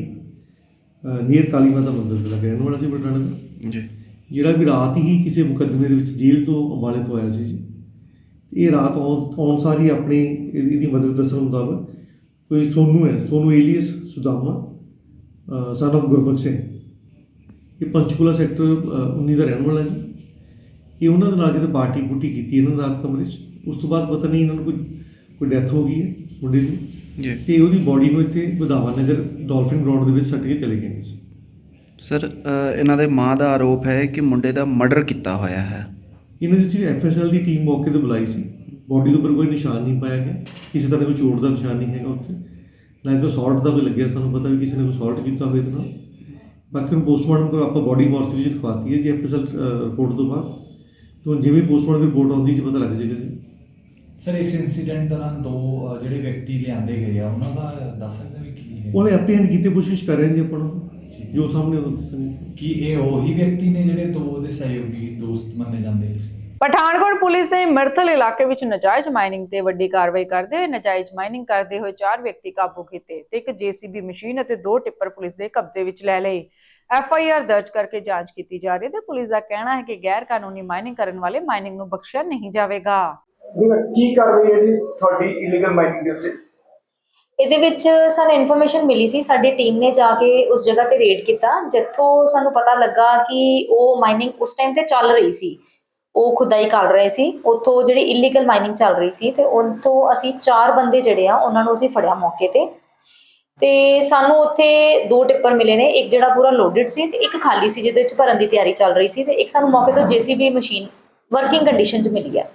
near Kali Mata Mandir ਦੇ ਲੱਗੇ ਰਹਿਣ ਵਾਲਾ ਸੀ ਬਲਟਾਣਾ ਦਾ। ਜੀ। ਜਿਹੜਾ ਵੀ ਰਾਤ ਹੀ ਕਿਸੇ ਮੁਕੱਦਮੇ ਦੇ ਵਿੱਚ ਜੇਲ੍ਹ ਤੋਂ ਅੰਬਾਲੇ ਤੋਂ ਆਇਆ ਸੀ ਜੀ। ਇਹ ਰਾਤ ਆਉਣ ਸਾਰੀ ਆਪਣੀ ਇਹਦੀ ਮਦਦ ਦੱਸਣ ਮੁਤਾਬਕ ਕੋਈ ਸੋਨੂ ਹੈ Sonu alias Sudama son of Gurmukh Singh. ਇਹ ਪੰਚਕੂਲਾ ਸੈਕਟਰ ਅ, 19 ਦਾ ਰਹਿਣ ਵਾਲਾ ਜੀ। ਇਹ ਉਹਨਾਂ ਦੇ ਨਾਲ ਕਿਤੇ ਪਾਰਟੀ ਬੂਟੀ ਕੀਤੀ ਇਹਨਾਂ ਨੇ ਰਾਤ ਕਮਰੇ 'ਚ ਉਸ ਤੋਂ ਬਾਅਦ ਪਤਾ ਨਹੀਂ ਇਹਨਾਂ ਨੂੰ ਕੋਈ ਕੋਈ ਡੈਥ ਹੋ ਗਈ ਹੈ ਮੁੰਡੇ ਦੀ। ਜੀ। ਤੇ ਉਹਦੀ ਬੋਡੀ ਨੂੰ ਇੱਥੇ ਵਧਾਵਾ ਨਗਰ ਡਾਲਫਿਨ ਗਰਾਊਂਡ ਦੇ ਵਿੱਚ ਸੱਟ ਕੇ ਚਲੇ ਗਏ ਨੇ ਜੀ। ਸਰ ਇਹਨਾਂ ਦੇ ਮਾਂ ਦਾ ਆਰੋਪ ਹੈ ਕਿ ਮੁੰਡੇ ਦਾ ਮਰਡਰ ਕੀਤਾ ਹੋਇਆ ਹੈ। ਇਹਨਾਂ ਦੀ ਸੀ ਐਫਐਸਐਲ ਦੀ ਟੀਮ ਮੌਕੇ ਤੇ ਬੁਲਾਈ ਸੀ। ਬੋਡੀ ਦੇ ਉੱਪਰ ਕੋਈ ਨਿਸ਼ਾਨ ਨਹੀਂ ਪਾਇਆ ਗਿਆ। ਕਿਸੇ ਤਰ੍ਹਾਂ ਦਾ ਕੋਈ ਚੋਟ ਦਾ ਨਿਸ਼ਾਨ ਨਹੀਂ ਹੈਗਾ ਉੱਥੇ। ਨਾ ਕੋਈ ਸੌਲਟ ਦਾ ਵੀ ਲੱਗਿਆ ਸਾਨੂੰ ਪਤਾ ਵੀ ਕਿਸੇ ਨੇ ਕੋਈ ਸੌਲਟ ਕੀਤਾ ਹੋਵੇ ਇਹਦੇ ਨਾਲ ਬਾਕੀ ਨੂੰ ਪੋਸਟਮਾਰਟਮ ਕਰੋ ਆਪਾਂ ਬੋਡੀ ਮੋਰਚਰੀ ਚ ਰਖਵਾਤੀ ਹੈ ਜੀ ਐਫਐਸਐਲ ਰਿਪੋਰਟ ਤੋਂ ਬਾਅਦ। ਤੋਂ ਜਿਵੇਂ ਪੋਸਟਮਾਰਟਮ ਦੀ ਰਿਪੋਰਟ ਆਉਂਦੀ ਜੀ ਪਤਾ ਲੱਗ ਜਾਏਗਾ ਜੀ। ਸਰ ਇਸ ਇਨਸੀਡੈਂਟ ਦੌਰਾਨ ਦੋ ਅ, ਜਿਹੜੇ ਵਿਅਕਤੀ ਲਿਆਂਦੇ ਗਏ ਆ ਉਹਨਾਂ ਦਾ ਦੱਸ ਸਕਦੇ ਵੀ ਕੀ ਹੈ ਉਹਨੇ ਐਪਰੀਹੈਂਡ ਕੀਤੀ ਕੋਸ਼ਿਸ਼ ਕਰ ਰਹੇ ਜੀ ਆਪਾਂ ਨੂੰ। ਜੋ। ਸਾਹਮਣੇ ਉਹ ਦੱਸਣਗੇ ਕੀ ਇਹ ਉਹੀ ਵਿਅਕਤੀ ਨੇ ਜਿਹੜੇ ਦੋ ਉਹਦੇ ਸਹਿਯੋਗੀ ਦੋਸਤ ਮੰਨੇ ਜਾਂਦੇ? ਪਠਾਨਕੋਟ ਪੁਲਿਸ ਨੇ ਮਿਰਥਲ ਇਲਾਕੇ ਵਿੱਚ ਨਜਾਇਜ਼ ਮਾਈਨਿੰਗ ਤੇ ਵੱਡੀ ਕਾਰਵਾਈ ਕਰਦੇ ਹੋਏ ਨਜਾਇਜ਼ ਮਾਈਨਿੰਗ ਕਰਦੇ ਹੋਏ ਚਾਰ ਵਿਅਕਤੀ ਕਾਬੂ ਕੀਤੇ ਤੇ ਇੱਕ ਜੀਸੀਬੀ ਮਸ਼ੀਨ ਅਤੇ ਦੋ ਟਿੱਪਰ ਪੁਲਿਸ ਦੇ ਕਬਜ਼ੇ ਵਿੱਚ ਲੈ ਲਏ। ਐਫ ਆਈ ਆਰ ਦਰਜ ਕਰਕੇ ਜਾਂਚ ਕੀਤੀ ਜਾ ਰਹੀ ਹੈ ਤੇ ਪੁਲਿਸ ਦਾ ਕਹਿਣਾ ਹੈ ਕਿ ਗੈਰ ਕਾਨੂੰਨੀ ਮਾਈਨਿੰਗ ਕਰਨ ਵਾਲੇ ਮਾਈਨਿੰਗ ਨੂੰ ਬਖਸ਼ਿਆ ਨਹੀਂ ਜਾਵੇਗਾ। ਕੀ ਕਰ ਹੈ ਜੀ ਤੁਹਾਡੀ ਇਲੀਗਲ ਮਾਈਨਿੰਗ ਦੇ ਉੱਤੇ? ਇਹਦੇ ਵਿੱਚ ਸਾਨੂੰ ਇਨਫੋਰਮੇਸ਼ਨ ਮਿਲੀ ਸੀ, ਸਾਡੀ ਟੀਮ ਨੇ ਜਾ ਕੇ ਉਸ ਜਗ੍ਹਾ ਤੇ ਰੇਡ ਕੀਤਾ, ਜਿੱਥੋਂ ਸਾਨੂੰ ਪਤਾ ਲੱਗਾ ਕਿ ਉਹ ਮਾਈਨਿੰਗ ਉਸ ਟਾਈਮ ਤੇ ਚੱਲ ਰਹੀ ਸੀ। ਉਹ ਖੁਦਾਈ ਕਰ ਰਹੇ ਸੀ, ਉੱਥੋਂ ਜਿਹੜੀ ਇਲੀਗਲ ਮਾਈਨਿੰਗ ਚੱਲ ਰਹੀ ਸੀ ਤੇ ਉੱਥੋਂ ਅਸੀਂ ਚਾਰ ਬੰਦੇ ਜਿਹੜੇ ਆ, ਉਹਨਾਂ ਨੂੰ ਅਸੀਂ ਫੜਿਆ ਮੌਕੇ ਤੇ। ਤੇ ਸਾਨੂੰ ਉੱਥੇ ਦੋ ਟਿੱਪਰ ਮਿਲੇ ਨੇ, ਇੱਕ ਜਿਹੜਾ ਪੂਰਾ ਲੋਡਡ ਸੀ ਤੇ ਇੱਕ ਖਾਲੀ ਸੀ, ਜਿਹਦੇ ਵਿੱਚ ਭਰਨ ਦੀ ਤਿਆਰੀ ਚੱਲ ਰਹੀ ਸੀ ਤੇ ਇੱਕ ਸਾਨੂੰ ਮੌਕੇ ਤੋਂ ਜੀਸੀਬੀ ਮਸ਼ੀਨ ਵਰਕਿੰਗ ਕੰਡੀਸ਼ਨ 'ਚ ਮਿਲੀ ਹੈ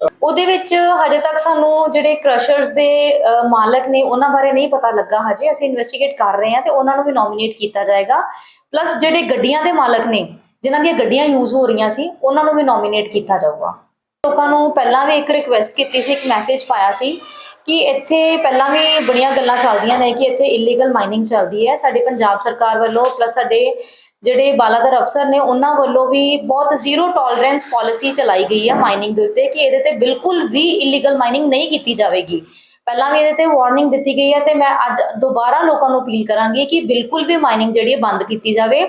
ਉਹਦੇ ਵਿੱਚ ਹਜੇ ਤੱਕ ਸਾਨੂੰ ਜਿਹੜੇ ਕ੍ਰਸ਼ਰਸ ਦੇ ਮਾਲਕ ਨੇ ਉਹਨਾਂ ਬਾਰੇ ਨਹੀਂ ਪਤਾ ਲੱਗਾ ਹਜੇ। ਅਸੀਂ ਇਨਵੈਸਟੀਗੇਟ ਕਰ ਰਹੇ ਹਾਂ ਤੇ ਉਹਨਾਂ ਨੂੰ ਵੀ ਨੋਮੀਨੇਟ ਕੀਤਾ ਜਾਏਗਾ। ਪਲੱਸ ਜਿਹੜੇ ਗੱਡੀਆਂ ਦੇ ਮਾਲਕ ਨੇ, ਜਿਨ੍ਹਾਂ ਦੀਆਂ ਗੱਡੀਆਂ ਯੂਜ਼ ਹੋ ਰਹੀਆਂ ਸੀ, ਉਹਨਾਂ ਨੂੰ ਵੀ ਨੋਮੀਨੇਟ ਕੀਤਾ ਜਾਊਗਾ। ਲੋਕਾਂ ਨੂੰ ਪਹਿਲਾਂ ਵੀ ਇੱਕ ਰਿਕੁਐਸਟ ਕੀਤੀ ਸੀ, ਇੱਕ ਮੈਸੇਜ ਪਾਇਆ ਸੀ ਕਿ ਇੱਥੇ ਪਹਿਲਾਂ ਵੀ ਬੜੀਆਂ ਗੱਲਾਂ ਚੱਲਦੀਆਂ ਨੇ ਕਿ ਇੱਥੇ ਇਲੀਗਲ ਮਾਈਨਿੰਗ ਚੱਲਦੀ ਹੈ। ਸਾਡੇ ਪੰਜਾਬ ਸਰਕਾਰ ਵੱਲੋਂ ਪਲੱਸ ਸਾਡੇ ਜਿਹੜੇ ਬਾਲਾਧਰ ਅਫਸਰ ਨੇ ਉਹਨਾਂ ਵੱਲੋਂ ਵੀ ਬਹੁਤ ਜ਼ੀਰੋ ਟੋਲਰੈਂਸ ਪਾਲਿਸੀ ਚਲਾਈ ਗਈ ਹੈ ਮਾਈਨਿੰਗ ਦੇ ਉੱਤੇ ਕਿ ਇਹਦੇ ਤੇ ਬਿਲਕੁਲ ਵੀ ਇਲੀਗਲ ਮਾਈਨਿੰਗ ਨਹੀਂ ਕੀਤੀ ਜਾਵੇਗੀ। ਪਹਿਲਾਂ ਵੀ ਇਹਦੇ ਤੇ ਵਾਰਨਿੰਗ ਦਿੱਤੀ ਗਈ ਹੈ ਤੇ ਮੈਂ ਅੱਜ ਦੁਬਾਰਾ ਲੋਕਾਂ ਨੂੰ ਅਪੀਲ ਕਰਾਂਗੀ ਕਿ ਬਿਲਕੁਲ ਵੀ ਮਾਈਨਿੰਗ ਜਿਹੜੀ ਹੈ ਬੰਦ ਕੀਤੀ ਜਾਵੇ।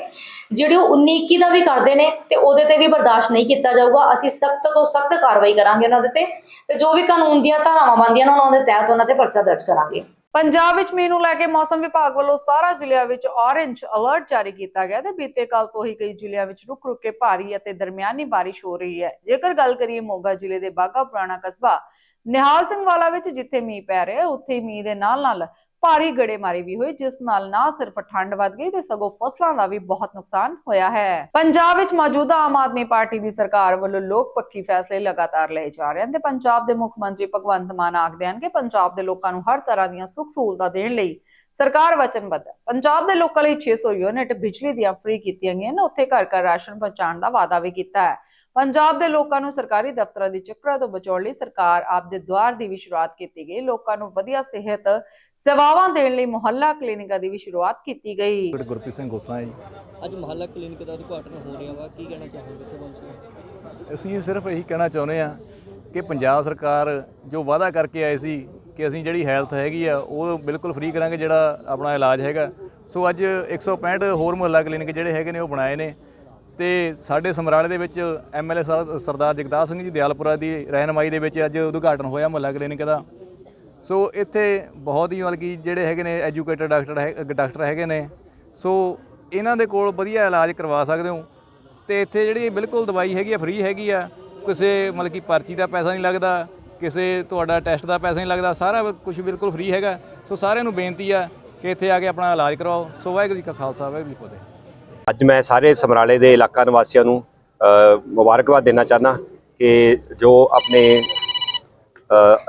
ਜਿਹੜੇ ਉਹ 19 21 ਦਾ ਵੀ ਕਰਦੇ ਨੇ ਤੇ ਉਹਦੇ ਤੇ ਵੀ ਬਰਦਾਸ਼ਤ ਨਹੀਂ ਕੀਤਾ ਜਾਊਗਾ। ਅਸੀਂ ਸਖਤ ਤੋਂ ਸਖਤ ਕਾਰਵਾਈ ਕਰਾਂਗੇ ਉਹਨਾਂ ਦੇ ਤੇ ਤੇ ਜੋ ਵੀ ਕਾਨੂੰਨ ਦੀਆਂ ਧਾਰਾਵਾਂ ਬਣਦੀਆਂ ਨੇ ਉਹਨਾਂ ਦੇ ਤਹਿਤ ਉਹਨਾਂ ਤੇ ਪਰਚਾ ਦਰਜ ਕਰਾਂਗੇ। ਪੰਜਾਬ ਵਿੱਚ ਮੀਂਹ ਨੂੰ ਲੈ ਕੇ ਮੌਸਮ ਵਿਭਾਗ ਵੱਲੋਂ 17 ਜ਼ਿਲ੍ਹਿਆਂ ਵਿੱਚ ਔਰੇਂਜ ਅਲਰਟ ਜਾਰੀ ਕੀਤਾ ਗਿਆ ਤੇ ਬੀਤੇ ਕੱਲ ਤੋਂ ਹੀ ਕਈ ਜ਼ਿਲ੍ਹਿਆਂ ਵਿੱਚ ਰੁਕ-ਰੁਕ ਕੇ ਭਾਰੀ ਅਤੇ ਦਰਮਿਆਨੀ ਬਾਰਿਸ਼ ਹੋ ਰਹੀ ਹੈ। ਜੇਕਰ ਗੱਲ ਕਰੀਏ ਮੋਗਾ ਜ਼ਿਲ੍ਹੇ ਦੇ ਬਾਗਾ ਪੁਰਾਣਾ ਕਸਬਾ, ਨਿਹਾਲ ਸਿੰਘ ਵਾਲਾ ਵਿੱਚ ਜਿੱਥੇ ਮੀਂਹ ਪੈ ਰਿਹਾ ਉੱਥੇ ਮੀਂਹ ਦੇ ਨਾਲ-ਨਾਲ ਭਾਰੀ ਗੜੇਮਾਰੀ ਵੀ ਹੋਈ, ਜਿਸ ਨਾਲ ਨਾ ਸਿਰਫ ਠੰਡ ਵੱਧ ਗਈ ਤੇ ਸਗੋਂ ਫਸਲਾਂ ਦਾ ਵੀ ਬਹੁਤ ਨੁਕਸਾਨ ਹੋਇਆ ਹੈ। ਪੰਜਾਬ ਵਿੱਚ ਮੌਜੂਦਾ ਆਮ ਆਦਮੀ ਪਾਰਟੀ ਦੀ ਸਰਕਾਰ ਵੱਲੋਂ ਲੋਕ ਪੱਖੀ ਫੈਸਲੇ ਲਗਾਤਾਰ ਲਏ ਜਾ ਰਹੇ ਹਨ ਤੇ ਪੰਜਾਬ ਦੇ ਮੁੱਖ ਮੰਤਰੀ ਭਗਵੰਤ ਮਾਨ ਆਖਦੇ ਹਨ ਕਿ ਪੰਜਾਬ ਦੇ ਲੋਕਾਂ ਨੂੰ ਹਰ ਤਰ੍ਹਾਂ ਦੀਆਂ ਸੁੱਖ ਸਹੂਲਤਾਂ ਦੇਣ ਲਈ ਸਰਕਾਰ ਵਚਨਬੱਧ ਹੈ। ਪੰਜਾਬ ਦੇ ਲੋਕਾਂ ਲਈ 600 ਯੂਨਿਟ ਬਿਜਲੀ ਦੀਆਂ ਫ੍ਰੀ ਕੀਤੀਆਂ ਗਈਆਂ ਨੇ, ਉੱਥੇ ਘਰ ਘਰ ਰਾਸ਼ਨ ਪਹੁੰਚਾਉਣ ਦਾ ਵਾਅਦਾ ਵੀ ਕੀਤਾ ਹੈ। ਪੰਜਾਬ ਦੇ ਲੋਕਾਂ ਨੂੰ ਸਰਕਾਰੀ ਦਫ਼ਤਰਾਂ ਦੀ ਚੱਕਰਾਂ ਤੋਂ ਬਚਾਉਣ ਲਈ ਸਰਕਾਰ ਆਪ ਦੇ ਦੁਆਰ ਦੀ ਵੀ ਸ਼ੁਰੂਆਤ ਕੀਤੀ ਗਈ। ਲੋਕਾਂ ਨੂੰ ਵਧੀਆ ਸਿਹਤ ਸੇਵਾਵਾਂ ਦੇਣ ਲਈ ਮੁਹੱਲਾ ਕਲੀਨਿਕਾਂ ਦੀ ਵੀ ਸ਼ੁਰੂਆਤ ਕੀਤੀ ਗਈ। ਗੁਰਪ੍ਰੀਤ ਸਿੰਘ ਗੋਸਾ ਜੀ। ਅੱਜ ਮੁਹੱਲਾ ਕਲੀਨਿਕ ਦਾ ਉਦਘਾਟਨ ਹੋ ਰਿਹਾ ਵਾ। ਕੀ ਕਹਿਣਾ ਚਾਹੋਗੇ ਕਿੱਥੇ ਪਹੁੰਚੇ ਅਸੀਂ ਸਿਰਫ ਇਹੀ ਕਹਿਣਾ ਚਾਹੁੰਦੇ ਆ ਕਿ ਪੰਜਾਬ ਸਰਕਾਰ ਜੋ ਵਾਅਦਾ ਕਰਕੇ ਆਏ ਸੀ ਕਿ ਅਸੀਂ ਜਿਹੜੀ ਹੈਲਥ ਹੈਗੀ ਆ ਉਹ ਬਿਲਕੁਲ ਫ੍ਰੀ ਕਰਾਂਗੇ ਜਿਹੜਾ ਆਪਣਾ ਇਲਾਜ ਹੈਗਾ। ਸੋ ਅੱਜ 165 ਹੋਰ ਮੁਹੱਲਾ ਕਲੀਨਿਕ ਜਿਹੜੇ ਹੈਗੇ ਨੇ ਉਹ ਬਣਾਏ ਨੇ। ਤੇ ਸਾਡੇ ਸਮਰਾਲੇ ਦੇ ਵਿੱਚ ਐਮਐਲਏ ਸਰਦਾਰ ਜਗਦਾਸ ਸਿੰਘ ਜੀ ਦਿਆਲਪੁਰਾ ਦੀ ਰਹਿਨਮਾਈ ਦੇ ਵਿੱਚ ਅੱਜ ਉਦਘਾਟਨ ਹੋਇਆ ਮੁਹੱਲਾ ਕਲੀਨਿਕ ਦਾ। ਸੋ ਇੱਥੇ ਬਹੁਤ ਹੀ ਮਤਲਬ ਕਿ ਜਿਹੜੇ ਹੈਗੇ ਨੇ ਐਜੂਕੇਟਡ ਡਾਕਟਰ ਹੈ, ਡਾਕਟਰ ਹੈਗੇ ਨੇ। ਸੋ ਇਹਨਾਂ ਦੇ ਕੋਲ ਵਧੀਆ ਇਲਾਜ ਕਰਵਾ ਸਕਦੇ ਹੋ। ਤੇ ਇੱਥੇ ਜਿਹੜੀ ਬਿਲਕੁਲ ਦਵਾਈ ਹੈਗੀ ਆ, ਫ੍ਰੀ ਹੈਗੀ ਆ, ਕਿਸੇ ਮਤਲਬ ਕਿ ਪਰਚੀ ਦਾ ਪੈਸਾ ਨਹੀਂ ਲੱਗਦਾ, ਕਿਸੇ ਤੁਹਾਡਾ ਟੈਸਟ ਦਾ ਪੈਸਾ ਨਹੀਂ ਲੱਗਦਾ, ਸਾਰਾ ਕੁਝ ਬਿਲਕੁਲ ਫ੍ਰੀ ਹੈਗਾ। ਸੋ ਸਾਰਿਆਂ ਨੂੰ ਬੇਨਤੀ ਆ ਕਿ ਇੱਥੇ ਆ ਕੇ ਆਪਣਾ ਇਲਾਜ ਕਰਵਾਓ। ਸੋ ਵਾਹਿਗੁਰੂ ਜੀ ਕਾ ਖਾਲਸਾ, ਵਾਹਿਗੁਰੂ ਜੀ ਕੀ ਫਤਿਹ। ਅੱਜ ਮੈਂ ਸਾਰੇ ਸਮਰਾਲੇ ਦੇ ਇਲਾਕਾ ਨਿਵਾਸੀਆਂ ਨੂੰ ਮੁਬਾਰਕਬਾਦ ਦੇਣਾ ਚਾਹਨਾ ਕਿ ਜੋ ਆਪਣੇ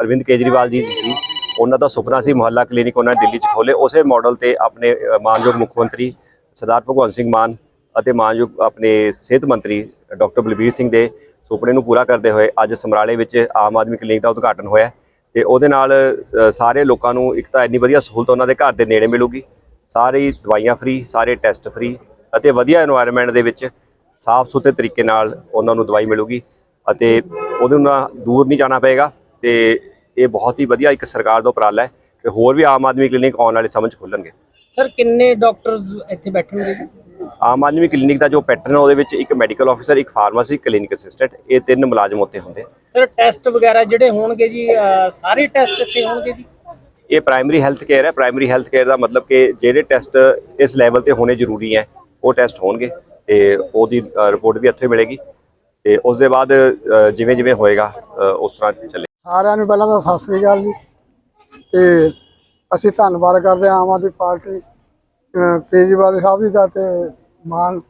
ਅਰਵਿੰਦ ਕੇਜਰੀਵਾਲ ਜੀ ਸੀ, ਉਹਨਾਂ ਦਾ ਸੁਪਨਾ ਸੀ ਮੁਹੱਲਾ ਕਲੀਨਿਕ ਉਹਨਾਂ ਨੇ ਦਿੱਲੀ 'ਚ ਖੋਲੇ ਉਸੇ ਮਾਡਲ ਤੇ ਆਪਣੇ ਮਾਨਯੋਗ ਮੁੱਖ ਮੰਤਰੀ ਸਰਦਾਰ ਭਗਵੰਤ ਸਿੰਘ ਮਾਨ ਅਤੇ ਮਾਨਯੋਗ ਆਪਣੇ ਸਿਹਤ ਮੰਤਰੀ ਡਾਕਟਰ ਬਲਬੀਰ ਸਿੰਘ ਦੇ ਸੁਪਨੇ ਨੂੰ ਪੂਰਾ ਕਰਦੇ ਹੋਏ ਅੱਜ ਸਮਰਾਲੇ ਵਿੱਚ ਆਮ ਆਦਮੀ ਕਲੀਨਿਕ ਦਾ ਉਦਘਾਟਨ ਹੋਇਆ ਹੈ ਤੇ ਉਹਦੇ ਨਾਲ ਸਾਰੇ ਲੋਕਾਂ ਨੂੰ ਇੱਕ ਤਾਂ ਇੰਨੀ ਵਧੀਆ ਸਹੂਲਤ ਉਹਨਾਂ ਦੇ ਘਰ ਦੇ ਨੇੜੇ ਮਿਲੂਗੀ। ਸਾਰੀ ਦਵਾਈਆਂ ਫ੍ਰੀ ਸਾਰੇ ਟੈਸਟ ਫ੍ਰੀ ਅਤੇ ਵਧੀਆ এনवायरमेंट ਦੇ ਵਿੱਚ ਸਾਫ਼ ਸੁਥਰੇ ਤਰੀਕੇ ਨਾਲ ਉਹਨਾਂ ਨੂੰ ਦਵਾਈ ਮਿਲੂਗੀ ਅਤੇ ਉਹਦੇ ਨਾਲ ਦੂਰ ਨਹੀਂ ਜਾਣਾ ਪਏਗਾ ਤੇ ਇਹ ਬਹੁਤ ਹੀ ਵਧੀਆ ਇੱਕ ਸਰਕਾਰ ਦਾ ਉਪਰਾਲਾ ਹੈ ਕਿ ਹੋਰ ਵੀ ਆਮ ਆਦਮੀ ਕਲੀਨਿਕ ਆਉਣ ਵਾਲੇ ਸਮਝ ਖੋਲਣਗੇ ਸਰ ਕਿੰਨੇ ਡਾਕਟਰਸ ਇੱਥੇ ਬੈਠਣਗੇ? ਆਮ ਆਦਮੀ ਕਲੀਨਿਕ ਦਾ ਜੋ ਪੈਟਰਨ ਹੈ ਉਹਦੇ ਵਿੱਚ ਇੱਕ ਮੈਡੀਕਲ ਆਫੀਸਰ ਇੱਕ ਫਾਰਮਾਸੀ ਕਲੀਨਿਕ ਅਸਿਸਟੈਂਟ ਇਹ ਤਿੰਨ ਮੁਲਾਜ਼ਮ ਉੱਤੇ ਹੁੰਦੇ। ਸਰ ਟੈਸਟ ਵਗੈਰਾ ਜਿਹੜੇ ਹੋਣਗੇ ਜੀ ਸਾਰੇ ਟੈਸਟ ਇੱਥੇ ਹੋਣਗੇ ਜੀ? ਇਹ ਪ੍ਰਾਇਮਰੀ ਹੈਲਥ ਕੇਅਰ ਹੈ। ਪ੍ਰਾਇਮਰੀ ਹੈਲਥ ਕੇਅਰ ਦਾ ਮਤਲਬ ਕਿ ਜਿਹੜੇ ਟੈਸਟ ਇਸ ਲੈਵਲ ਤੇ ਹੋਣੇ ਜ਼ਰੂਰੀ ਹੈ। ਉਹ ਟੈਸਟ ਹੋਣਗੇ ਤੇ ਉਹਦੀ ਰਿਪੋਰਟ ਵੀ ਇੱਥੇ ਮਿਲੇਗੀ ਤੇ ਉਸ ਦੇ ਬਾਅਦ ਜਿਵੇਂ ਜਿਵੇਂ ਹੋਏਗਾ ਉਸ ਤਰ੍ਹਾਂ ਚੱਲੇ। ਸਾਰਿਆਂ ਨੂੰ ਪਹਿਲਾਂ ਤਾਂ ਸਤਿ ਸ੍ਰੀ ਅਕਾਲ ਜੀ। ਤੇ ਅਸੀਂ ਧੰਨਵਾਦ ਕਰਦੇ ਹਾਂ ਆਮ ਆਦਮੀ ਪਾਰਟੀ ਕੇਜਰੀਵਾਲ ਸਾਹਿਬ ਜੀ ਦਾ ਤੇ ਮਾਨ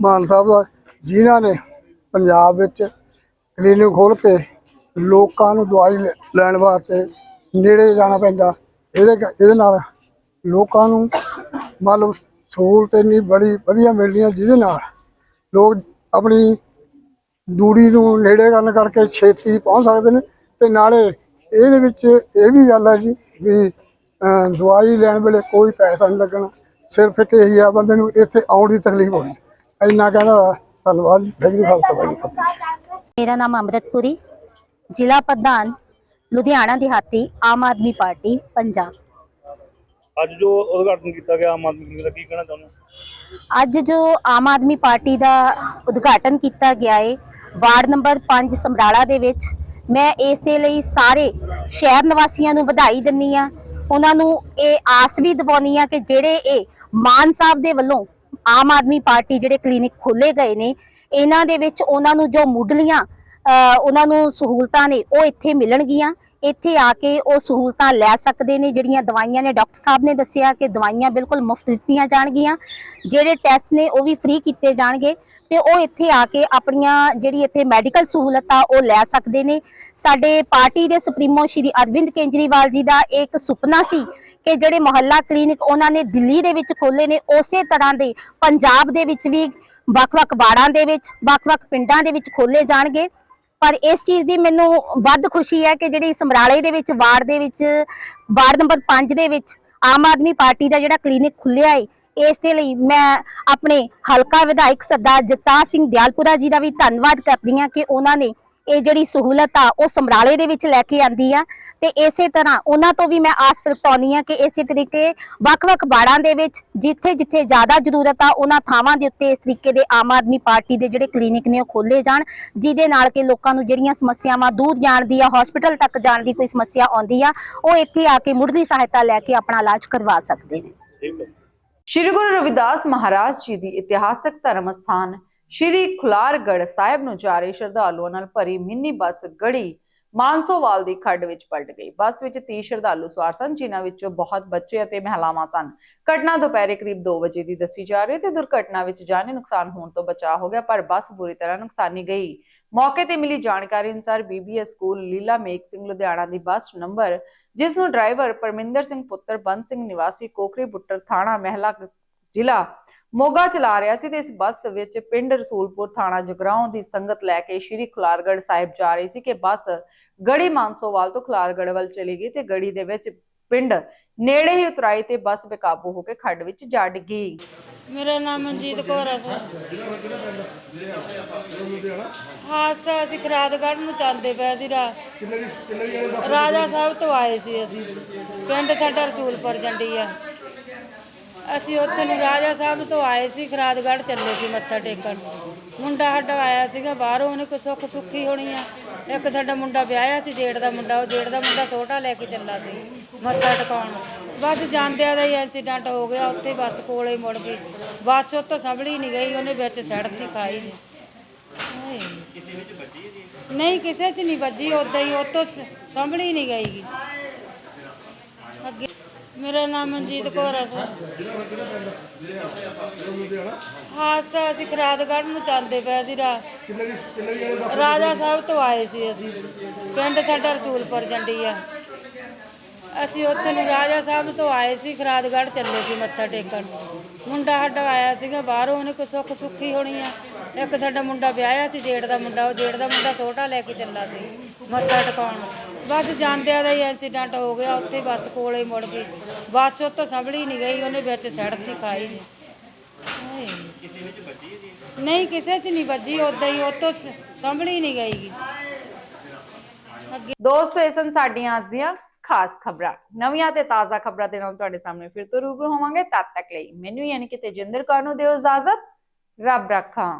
ਮਾਨ ਸਾਹਿਬ ਦਾ, ਜਿਨ੍ਹਾਂ ਨੇ ਪੰਜਾਬ ਵਿੱਚ ਕਲੀਨਿਕ ਖੋਲ ਕੇ ਲੋਕਾਂ ਨੂੰ ਦਵਾਈ ਲੈਣ ਵਾਸਤੇ ਨੇੜੇ ਜਾਣਾ ਪੈਂਦਾ, ਇਹਦੇ ਇਹਦੇ ਨਾਲ ਲੋਕਾਂ ਨੂੰ ਮੰਨ ਲਓ ਸਹੂਲਤ ਇੰਨੀ ਬੜੀ ਵਧੀਆ ਮਿਲਦੀ ਹੈ ਜਿਹਦੇ ਨਾਲ ਲੋਕ ਆਪਣੀ ਦੂਰੀ ਨੂੰ ਨੇੜੇ ਕਰਨ ਕਰਕੇ ਛੇਤੀ ਪਹੁੰਚ ਸਕਦੇ ਨੇ ਤੇ ਨਾਲੇ ਇਹਦੇ ਵਿੱਚ ਇਹ ਵੀ ਗੱਲ ਹੈ ਜੀ ਵੀ ਦਵਾਈ ਲੈਣ ਵੇਲੇ ਕੋਈ ਪੈਸਾ ਨਹੀਂ ਲੱਗਣਾ। ਸਿਰਫ ਇੱਕ ਇਹੀ ਆ ਬੰਦੇ ਨੂੰ ਇੱਥੇ ਆਉਣ ਦੀ ਤਕਲੀਫ ਹੋਣੀ। ਇੰਨਾ ਕਹਿੰਦਾ ਧੰਨਵਾਦ ਜੀ। ਵੈਰੀ ਖਾਲਸਾ ਜੀ ਮੇਰਾ ਨਾਮ ਅੰਮ੍ਰਿਤਪੁਰੀ ਜ਼ਿਲ੍ਹਾ ਪ੍ਰਧਾਨ, ਲੁਧਿਆਣਾ ਦਿਹਾਤੀ ਆਮ ਆਦਮੀ ਪਾਰਟੀ, ਪੰਜਾਬ। ਅੱਜ ਜੋ ਉਦਘਾਟਨ ਕੀਤਾ ਗਿਆ ਆਮ ਆਦਮੀ ਕਲੀਨਿਕ ਦਾ, ਕੀ ਕਹਿਣਾ ਚਾਹੁੰਦੇ ਅੱਜ ਜੋ ਆਮ ਆਦਮੀ ਪਾਰਟੀ ਦਾ ਉਦਘਾਟਨ ਕੀਤਾ ਗਿਆ ਹੈ ਵਾਰਡ ਨੰਬਰ 5 ਸਮਰਾਲਾ ਦੇ ਵਿੱਚ, ਮੈਂ ਇਸ ਦੇ ਲਈ ਸਾਰੇ ਸ਼ਹਿਰ ਨਿਵਾਸੀਆਂ ਨੂੰ ਵਧਾਈ ਦਿੰਨੀ ਆ। ਉਹਨਾਂ ਨੂੰ ਇਹ ਆਸ ਵੀ ਦਿਵਾਉਣੀ ਆ ਕਿ ਜਿਹੜੇ ਇਹ ਮਾਨ ਸਾਹਿਬ ਦੇ ਵੱਲੋਂ ਆਮ ਆਦਮੀ ਪਾਰਟੀ ਜਿਹੜੇ ਕਲੀਨਿਕ ਖੋਲੇ ਗਏ ਨੇ, ਇਹਨਾਂ ਦੇ ਵਿੱਚ ਉਹਨਾਂ ਨੂੰ ਜੋ ਮੁੱਢਲੀਆਂ ਉਹਨਾਂ ਨੂੰ ਸਹੂਲਤਾਂ ਨੇ, ਉਹ ਇੱਥੇ ਮਿਲਣਗੀਆਂ। ਇੱਥੇ ਆ ਕੇ ਉਹ ਸਹੂਲਤਾਂ ਲੈ ਸਕਦੇ ਨੇ, ਜਿਹੜੀਆਂ ਦਵਾਈਆਂ ਨੇ, ਡਾਕਟਰ ਸਾਹਿਬ ਨੇ ਦੱਸਿਆ ਕਿ ਦਵਾਈਆਂ ਬਿਲਕੁਲ ਮੁਫਤ ਦਿੱਤੀਆਂ ਜਾਣਗੀਆਂ, ਜਿਹੜੇ ਟੈਸਟ ਨੇ ਉਹ ਵੀ ਫ੍ਰੀ ਕੀਤੇ ਜਾਣਗੇ ਤੇ ਉਹ ਇੱਥੇ ਆ ਕੇ ਆਪਣੀਆਂ ਜਿਹੜੀ ਇੱਥੇ ਮੈਡੀਕਲ ਸਹੂਲਤ ਆ ਉਹ ਲੈ ਸਕਦੇ ਨੇ। ਸਾਡੇ ਪਾਰਟੀ ਦੇ ਸੁਪਰੀਮੋ ਸ਼੍ਰੀ ਅਰਵਿੰਦ ਕੇਜਰੀਵਾਲ ਜੀ ਦਾ ਇੱਕ ਸੁਪਨਾ ਸੀ ਕਿ ਜਿਹੜੇ ਮੁਹੱਲਾ ਕਲੀਨਿਕ ਉਹਨਾਂ ਨੇ ਦਿੱਲੀ ਦੇ ਵਿੱਚ ਖੋਲੇ ਨੇ, ਉਸੇ ਤਰ੍ਹਾਂ ਦੇ ਪੰਜਾਬ ਦੇ ਵਿੱਚ ਵੀ ਵੱਖ-ਵੱਖ ਵਾਰਡਾਂ ਦੇ ਵਿੱਚ, ਵੱਖ-ਵੱਖ ਪਿੰਡਾਂ ਦੇ ਵਿੱਚ ਖੋਲੇ ਜਾਣਗੇ। ਪਰ ਇਸ ਚੀਜ਼ ਦੀ ਮੈਨੂੰ ਵੱਧ ਖੁਸ਼ੀ ਹੈ ਕਿ ਜਿਹੜੀ ਸਮਰਾਲੇ ਦੇ ਵਿੱਚ, ਵਾਰਡ ਦੇ ਵਿੱਚ, ਵਾਰਡ ਨੰਬਰ 5 ਦੇ ਵਿੱਚ ਆਮ ਆਦਮੀ ਪਾਰਟੀ ਦਾ ਜਿਹੜਾ ਕਲੀਨਿਕ ਖੁੱਲਿਆ ਹੈ ਇਸ ਦੇ ਲਈ ਮੈਂ ਆਪਣੇ ਹਲਕਾ ਵਿਧਾਇਕ ਸਰਦਾਰ ਜਗਤਾਰ ਸਿੰਘ ਦਿਆਲਪੁਰਾ ਜੀ ਦਾ ਵੀ ਧੰਨਵਾਦ ਕਰਦੀ ਹਾਂ ਕਿ ਉਹਨਾਂ ਨੇ ਇਹ ਜਿਹੜੀ ਸਹੂਲਤ ਆ, ਉਹ ਸਮਰਾਲੇ ਦੇ ਵਿੱਚ ਲੈ ਕੇ ਆਂਦੀ ਆ। ਤੇ ਇਸੇ ਤਰ੍ਹਾਂ ਉਹਨਾਂ ਤੋਂ ਵੀ ਮੈਂ ਆਸ ਪ੍ਰਗਟਾਉਣੀ ਆ ਕਿ ਇਸੇ ਤਰੀਕੇ ਵੱਖ-ਵੱਖ ਬਾੜਾਂ ਦੇ ਵਿੱਚ ਜਿੱਥੇ-ਜਿੱਥੇ ਜ਼ਿਆਦਾ ਜ਼ਰੂਰਤ ਆ, ਉਹਨਾਂ ਥਾਵਾਂ ਦੇ ਉੱਤੇ ਇਸ ਤਰੀਕੇ ਦੇ ਆਮ ਆਦਮੀ ਪਾਰਟੀ ਦੇ ਜਿਹੜੇ ਕਲੀਨਿਕ ਨੇ ਉਹ ਖੋਲੇ ਜਾਣ, ਜਿਹਦੇ ਨਾਲ ਕਿ ਲੋਕਾਂ ਨੂੰ ਜਿਹੜੀਆਂ ਸਮੱਸਿਆਵਾਂ ਦੂਰ ਜਾਣ ਦੀ ਆ ਹਸਪੀਟਲ ਤੱਕ ਜਾਣ ਦੀ ਕੋਈ ਸਮੱਸਿਆ ਆਉਂਦੀ ਆ, ਉਹ ਇੱਥੇ ਆ ਕੇ ਮੁੱਢਲੀ ਸਹਾਇਤਾ ਲੈ ਕੇ ਆਪਣਾ ਇਲਾਜ ਕਰਵਾ ਸਕਦੇ ਨੇ। ਸ਼੍ਰੀ ਗੁਰੂ ਰਵਿਦਾਸ ਮਹਾਰਾਜ ਜੀ ਦੀ ਇਤਿਹਾਸਕ ਧਰਮ ਸਥਾਨ ਸ਼੍ਰੀ ਖੁਲਾਰਗੜ ਸਾਹਿਬ ਨੂੰ ਜਾ ਰਹੀ ਸ਼ਰਧਾਲੂਆਂ ਨਾਲ ਭਰੀ ਮਿੰਨੀ ਬੱਸ ਗੜੀ ਮਾਨਸੋਵਾਲ ਦੀ ਖੱਡ ਵਿੱਚ ਪਲਟ ਗਈ। ਬੱਸ ਵਿੱਚ 30 ਸ਼ਰਧਾਲੂ ਸਵਾਰ ਸਨ, ਜਿਨ੍ਹਾਂ ਵਿੱਚੋਂ ਬਹੁਤ ਬੱਚੇ ਅਤੇ ਮਹਿਲਾਵਾਂ ਸਨ। ਘਟਨਾ ਦੁਪਹਿਰੇ ਕਰੀਬ 2 ਵਜੇ ਦੀ ਦੱਸੀ ਜਾ ਰਹੀ ਹੈ ਤੇ ਦੁਰਘਟਨਾ ਵਿੱਚ ਜਾਨੀ ਨੁਕਸਾਨ ਹੋਣ ਤੋਂ ਬਚਾਅ ਹੋ ਗਿਆ, ਪਰ ਬੱਸ ਬੁਰੀ ਤਰ੍ਹਾਂ ਨੁਕਸਾਨੀ ਗਈ। ਮੌਕੇ ਤੇ ਮਿਲੀ ਜਾਣਕਾਰੀ ਅਨੁਸਾਰ BBS school Leela make Singh Ludhiana ਦੀ ਬੱਸ ਨੰਬਰ, ਜਿਸ ਨੂੰ ਡਰਾਈਵਰ ਪਰਮਿੰਦਰ ਸਿੰਘ ਪੁੱਤਰ ਬੰਦ ਸਿੰਘ ਨਿਵਾਸੀ, ਕੋਕਰੀ ਬੁੱਟਰ ਥਾਣਾ, ਮਹਿਲਾ ਜ਼ਿਲ੍ਹਾ ਮੋਗਾ ਚਲਾ ਰਿਹਾ ਸੀ ਤੇ ਇਸ ਬੱਸ ਵਿੱਚ ਪਿੰਡ ਰਸੂਲਪੁਰ ਥਾਣਾ ਜਗਰਾਉਂ ਦੀ ਸੰਗਤ ਲੈ ਕੇ ਸ਼੍ਰੀ ਖੁਲਾਰਗੜ੍ਹ ਸਾਹਿਬ ਜਾ ਰਹੀ ਸੀ ਕਿ ਬੱਸ ਗੜੀ ਮਾਨਸੋਵਾਲ ਤੋਂ ਖੁਲਾਰਗੜ੍ਹ ਵੱਲ ਚਲੀ ਗਈ ਤੇ ਗੜੀ ਦੇ ਵਿੱਚ ਪਿੰਡ ਨੇੜੇ ਹੀ ਉਤਰਾਈ ਤੇ ਬੱਸ ਬੇਕਾਬੂ ਹੋ ਕੇ ਖੱਡ ਵਿੱਚ ਜਾ ਡਿੱਗੀ। ਮੇਰਾ ਨਾਮ ਮਨਜੀਤ ਕੌਰ ਹੈ ਸਰ ਹਾਦਸਾ ਅਸੀਂ ਖਰਾਦਗੜ੍ਹ ਨੂੰ ਜਾਂਦੇ ਪਏ ਸੀ ਰਾ ਰਾਜਾ ਸਾਹਿਬ ਤੋਂ ਆਏ ਸੀ ਅਸੀਂ। ਪਿੰਡ ਸਾਡਾ ਰਸੂਲਪੁਰ ਜੰਡੀ ਆ। ਅਸੀਂ ਉੱਥੇ ਨੂੰ ਰਾਜਾ ਸਾਹਿਬ ਤੋਂ ਆਏ ਸੀ, ਖਰਾਦਗੜ੍ਹ ਚੱਲੇ ਸੀ ਮੱਥਾ ਟੇਕਣ। ਮੁੰਡਾ ਸਾਡਾ ਆਇਆ ਸੀਗਾ ਬਾਹਰੋਂ, ਉਹਨੇ ਕੋਈ ਸੁੱਖ ਸੁੱਖੀ ਹੋਣੀ ਆ। ਇੱਕ ਸਾਡਾ ਮੁੰਡਾ ਵਿਆਹਿਆ ਸੀ ਜੇੜ ਦਾ ਮੁੰਡਾ, ਉਹ ਜੇੜ ਦਾ ਮੁੰਡਾ ਛੋਟਾ ਲੈ ਕੇ ਚੱਲਾ ਸੀ ਮੱਥਾ ਟਿਕਾਉਣ। ਬਸ ਜਾਂਦਿਆਂ ਦਾ ਹੀ ਐਕਸੀਡੈਂਟ ਹੋ ਗਿਆ, ਉੱਥੇ ਬੱਸ ਕੋਲੇ ਹੀ ਮੁੜ ਗਈ। ਬੱਸ ਉੱਤੋਂ ਸੰਭਲੀ ਨਹੀਂ ਗਈ, ਉਹਨੇ ਵਿੱਚ ਸੜਕ ਹੀ ਖਾਈ। ਨਹੀਂ, ਕਿਸੇ ਵਿੱਚ ਵੱਜੀ ਸੀ ਨਹੀਂ ਕਿਸੇ 'ਚ ਨਹੀਂ ਵੱਜੀ ਉਦਾਂ ਹੀ ਉੱਤੋਂ ਸ- ਸੰਭਲੀ ਨਹੀਂ ਗਈ। ਅੱਗੇ ਮੇਰਾ ਨਾਮ ਮਨਜੀਤ ਕੌਰ ਹੈ ਸਰ ਹਾਦਸਾ ਅਸੀਂ ਖਰਾਦਗੜ੍ਹ ਨੂੰ ਜਾਂਦੇ ਪਏ ਸੀ ਰਾ ਰਾਜਾ ਸਾਹਿਬ ਤੋਂ ਆਏ ਸੀ ਅਸੀਂ। ਪਿੰਡ ਸਾਡਾ ਰਸੂਲਪੁਰ ਜੰਡੀ ਆ। ਅਸੀਂ ਉੱਥੇ ਨੂੰ ਰਾਜਾ ਸਾਹਿਬ ਤੋਂ ਆਏ ਸੀ, ਖਰਾਦਗੜ੍ਹ ਚੱਲੇ ਸੀ ਮੱਥਾ ਟੇਕਣ। ਮੁੰਡਾ ਸਾਡਾ ਆਇਆ ਸੀਗਾ, ਬਾਹਰੋਂ ਉਹਨੇ ਕੋਈ ਸੁੱਖ ਸੁੱਖੀ ਹੋਣੀ ਆ। ਇੱਕ ਸਾਡਾ ਮੁੰਡਾ ਵਿਆਹਿਆ ਸੀ ਜੇੜ ਦਾ ਮੁੰਡਾ, ਉਹ ਜੇੜ ਦਾ ਮੁੰਡਾ ਛੋਟਾ ਲੈ ਕੇ ਚੱਲਾ ਸੀ, ਮੱਥਾ ਟਿਕਾਉਣ। ਬਸ ਜਾਂਦਿਆਂ ਦਾ ਹੀ ਐਕਸੀਡੈਂਟ ਹੋ ਗਿਆ, ਉੱਥੇ ਬੱਸ ਕੋਲੇ ਹੀ ਮੁੜ ਗਈ। ਬੱਸ ਉੱਤੋਂ ਸੰਭਲੀ ਨਹੀਂ ਗਈ, ਉਹਨੇ ਵਿੱਚ ਸੜਕ ਖਾਈ ਨਹੀਂ ਕਿਸੇ ਵਿੱਚ ਵੱਜੀ ਸੀ ਨਹੀਂ, ਕਿਸੇ 'ਚ ਨਹੀਂ ਵੱਜੀ ਉਦਾਂ ਹੀ ਉੱਤੋਂ ਸੰਭਲੀ ਨਹੀਂ ਗਈ ਦੋਸਤੋ ਇਹ ਸਨ ਸਾਡੀਆਂ ਅੱਜ ਦੀਆਂ ਖਾਸ ਖਬਰਾਂ, ਨਵੀਆਂ ਤੇ ਤਾਜ਼ਾ ਖਬਰਾਂ ਦੇ ਨਾਲ ਤੁਹਾਡੇ ਸਾਹਮਣੇ ਫਿਰ ਤੋਂ ਰੂਬਰੂ ਹੋਵਾਂਗੇ, ਤਦ ਤੱਕ ਲਈ ਮੈਨੂੰ ਯਾਨੀ ਕਿ ਤੇਜਿੰਦਰ ਕੌਰ ਨੂੰ ਦਿਓ ਇਜਾਜ਼ਤ, ਰੱਬ ਰੱਖਾਂ।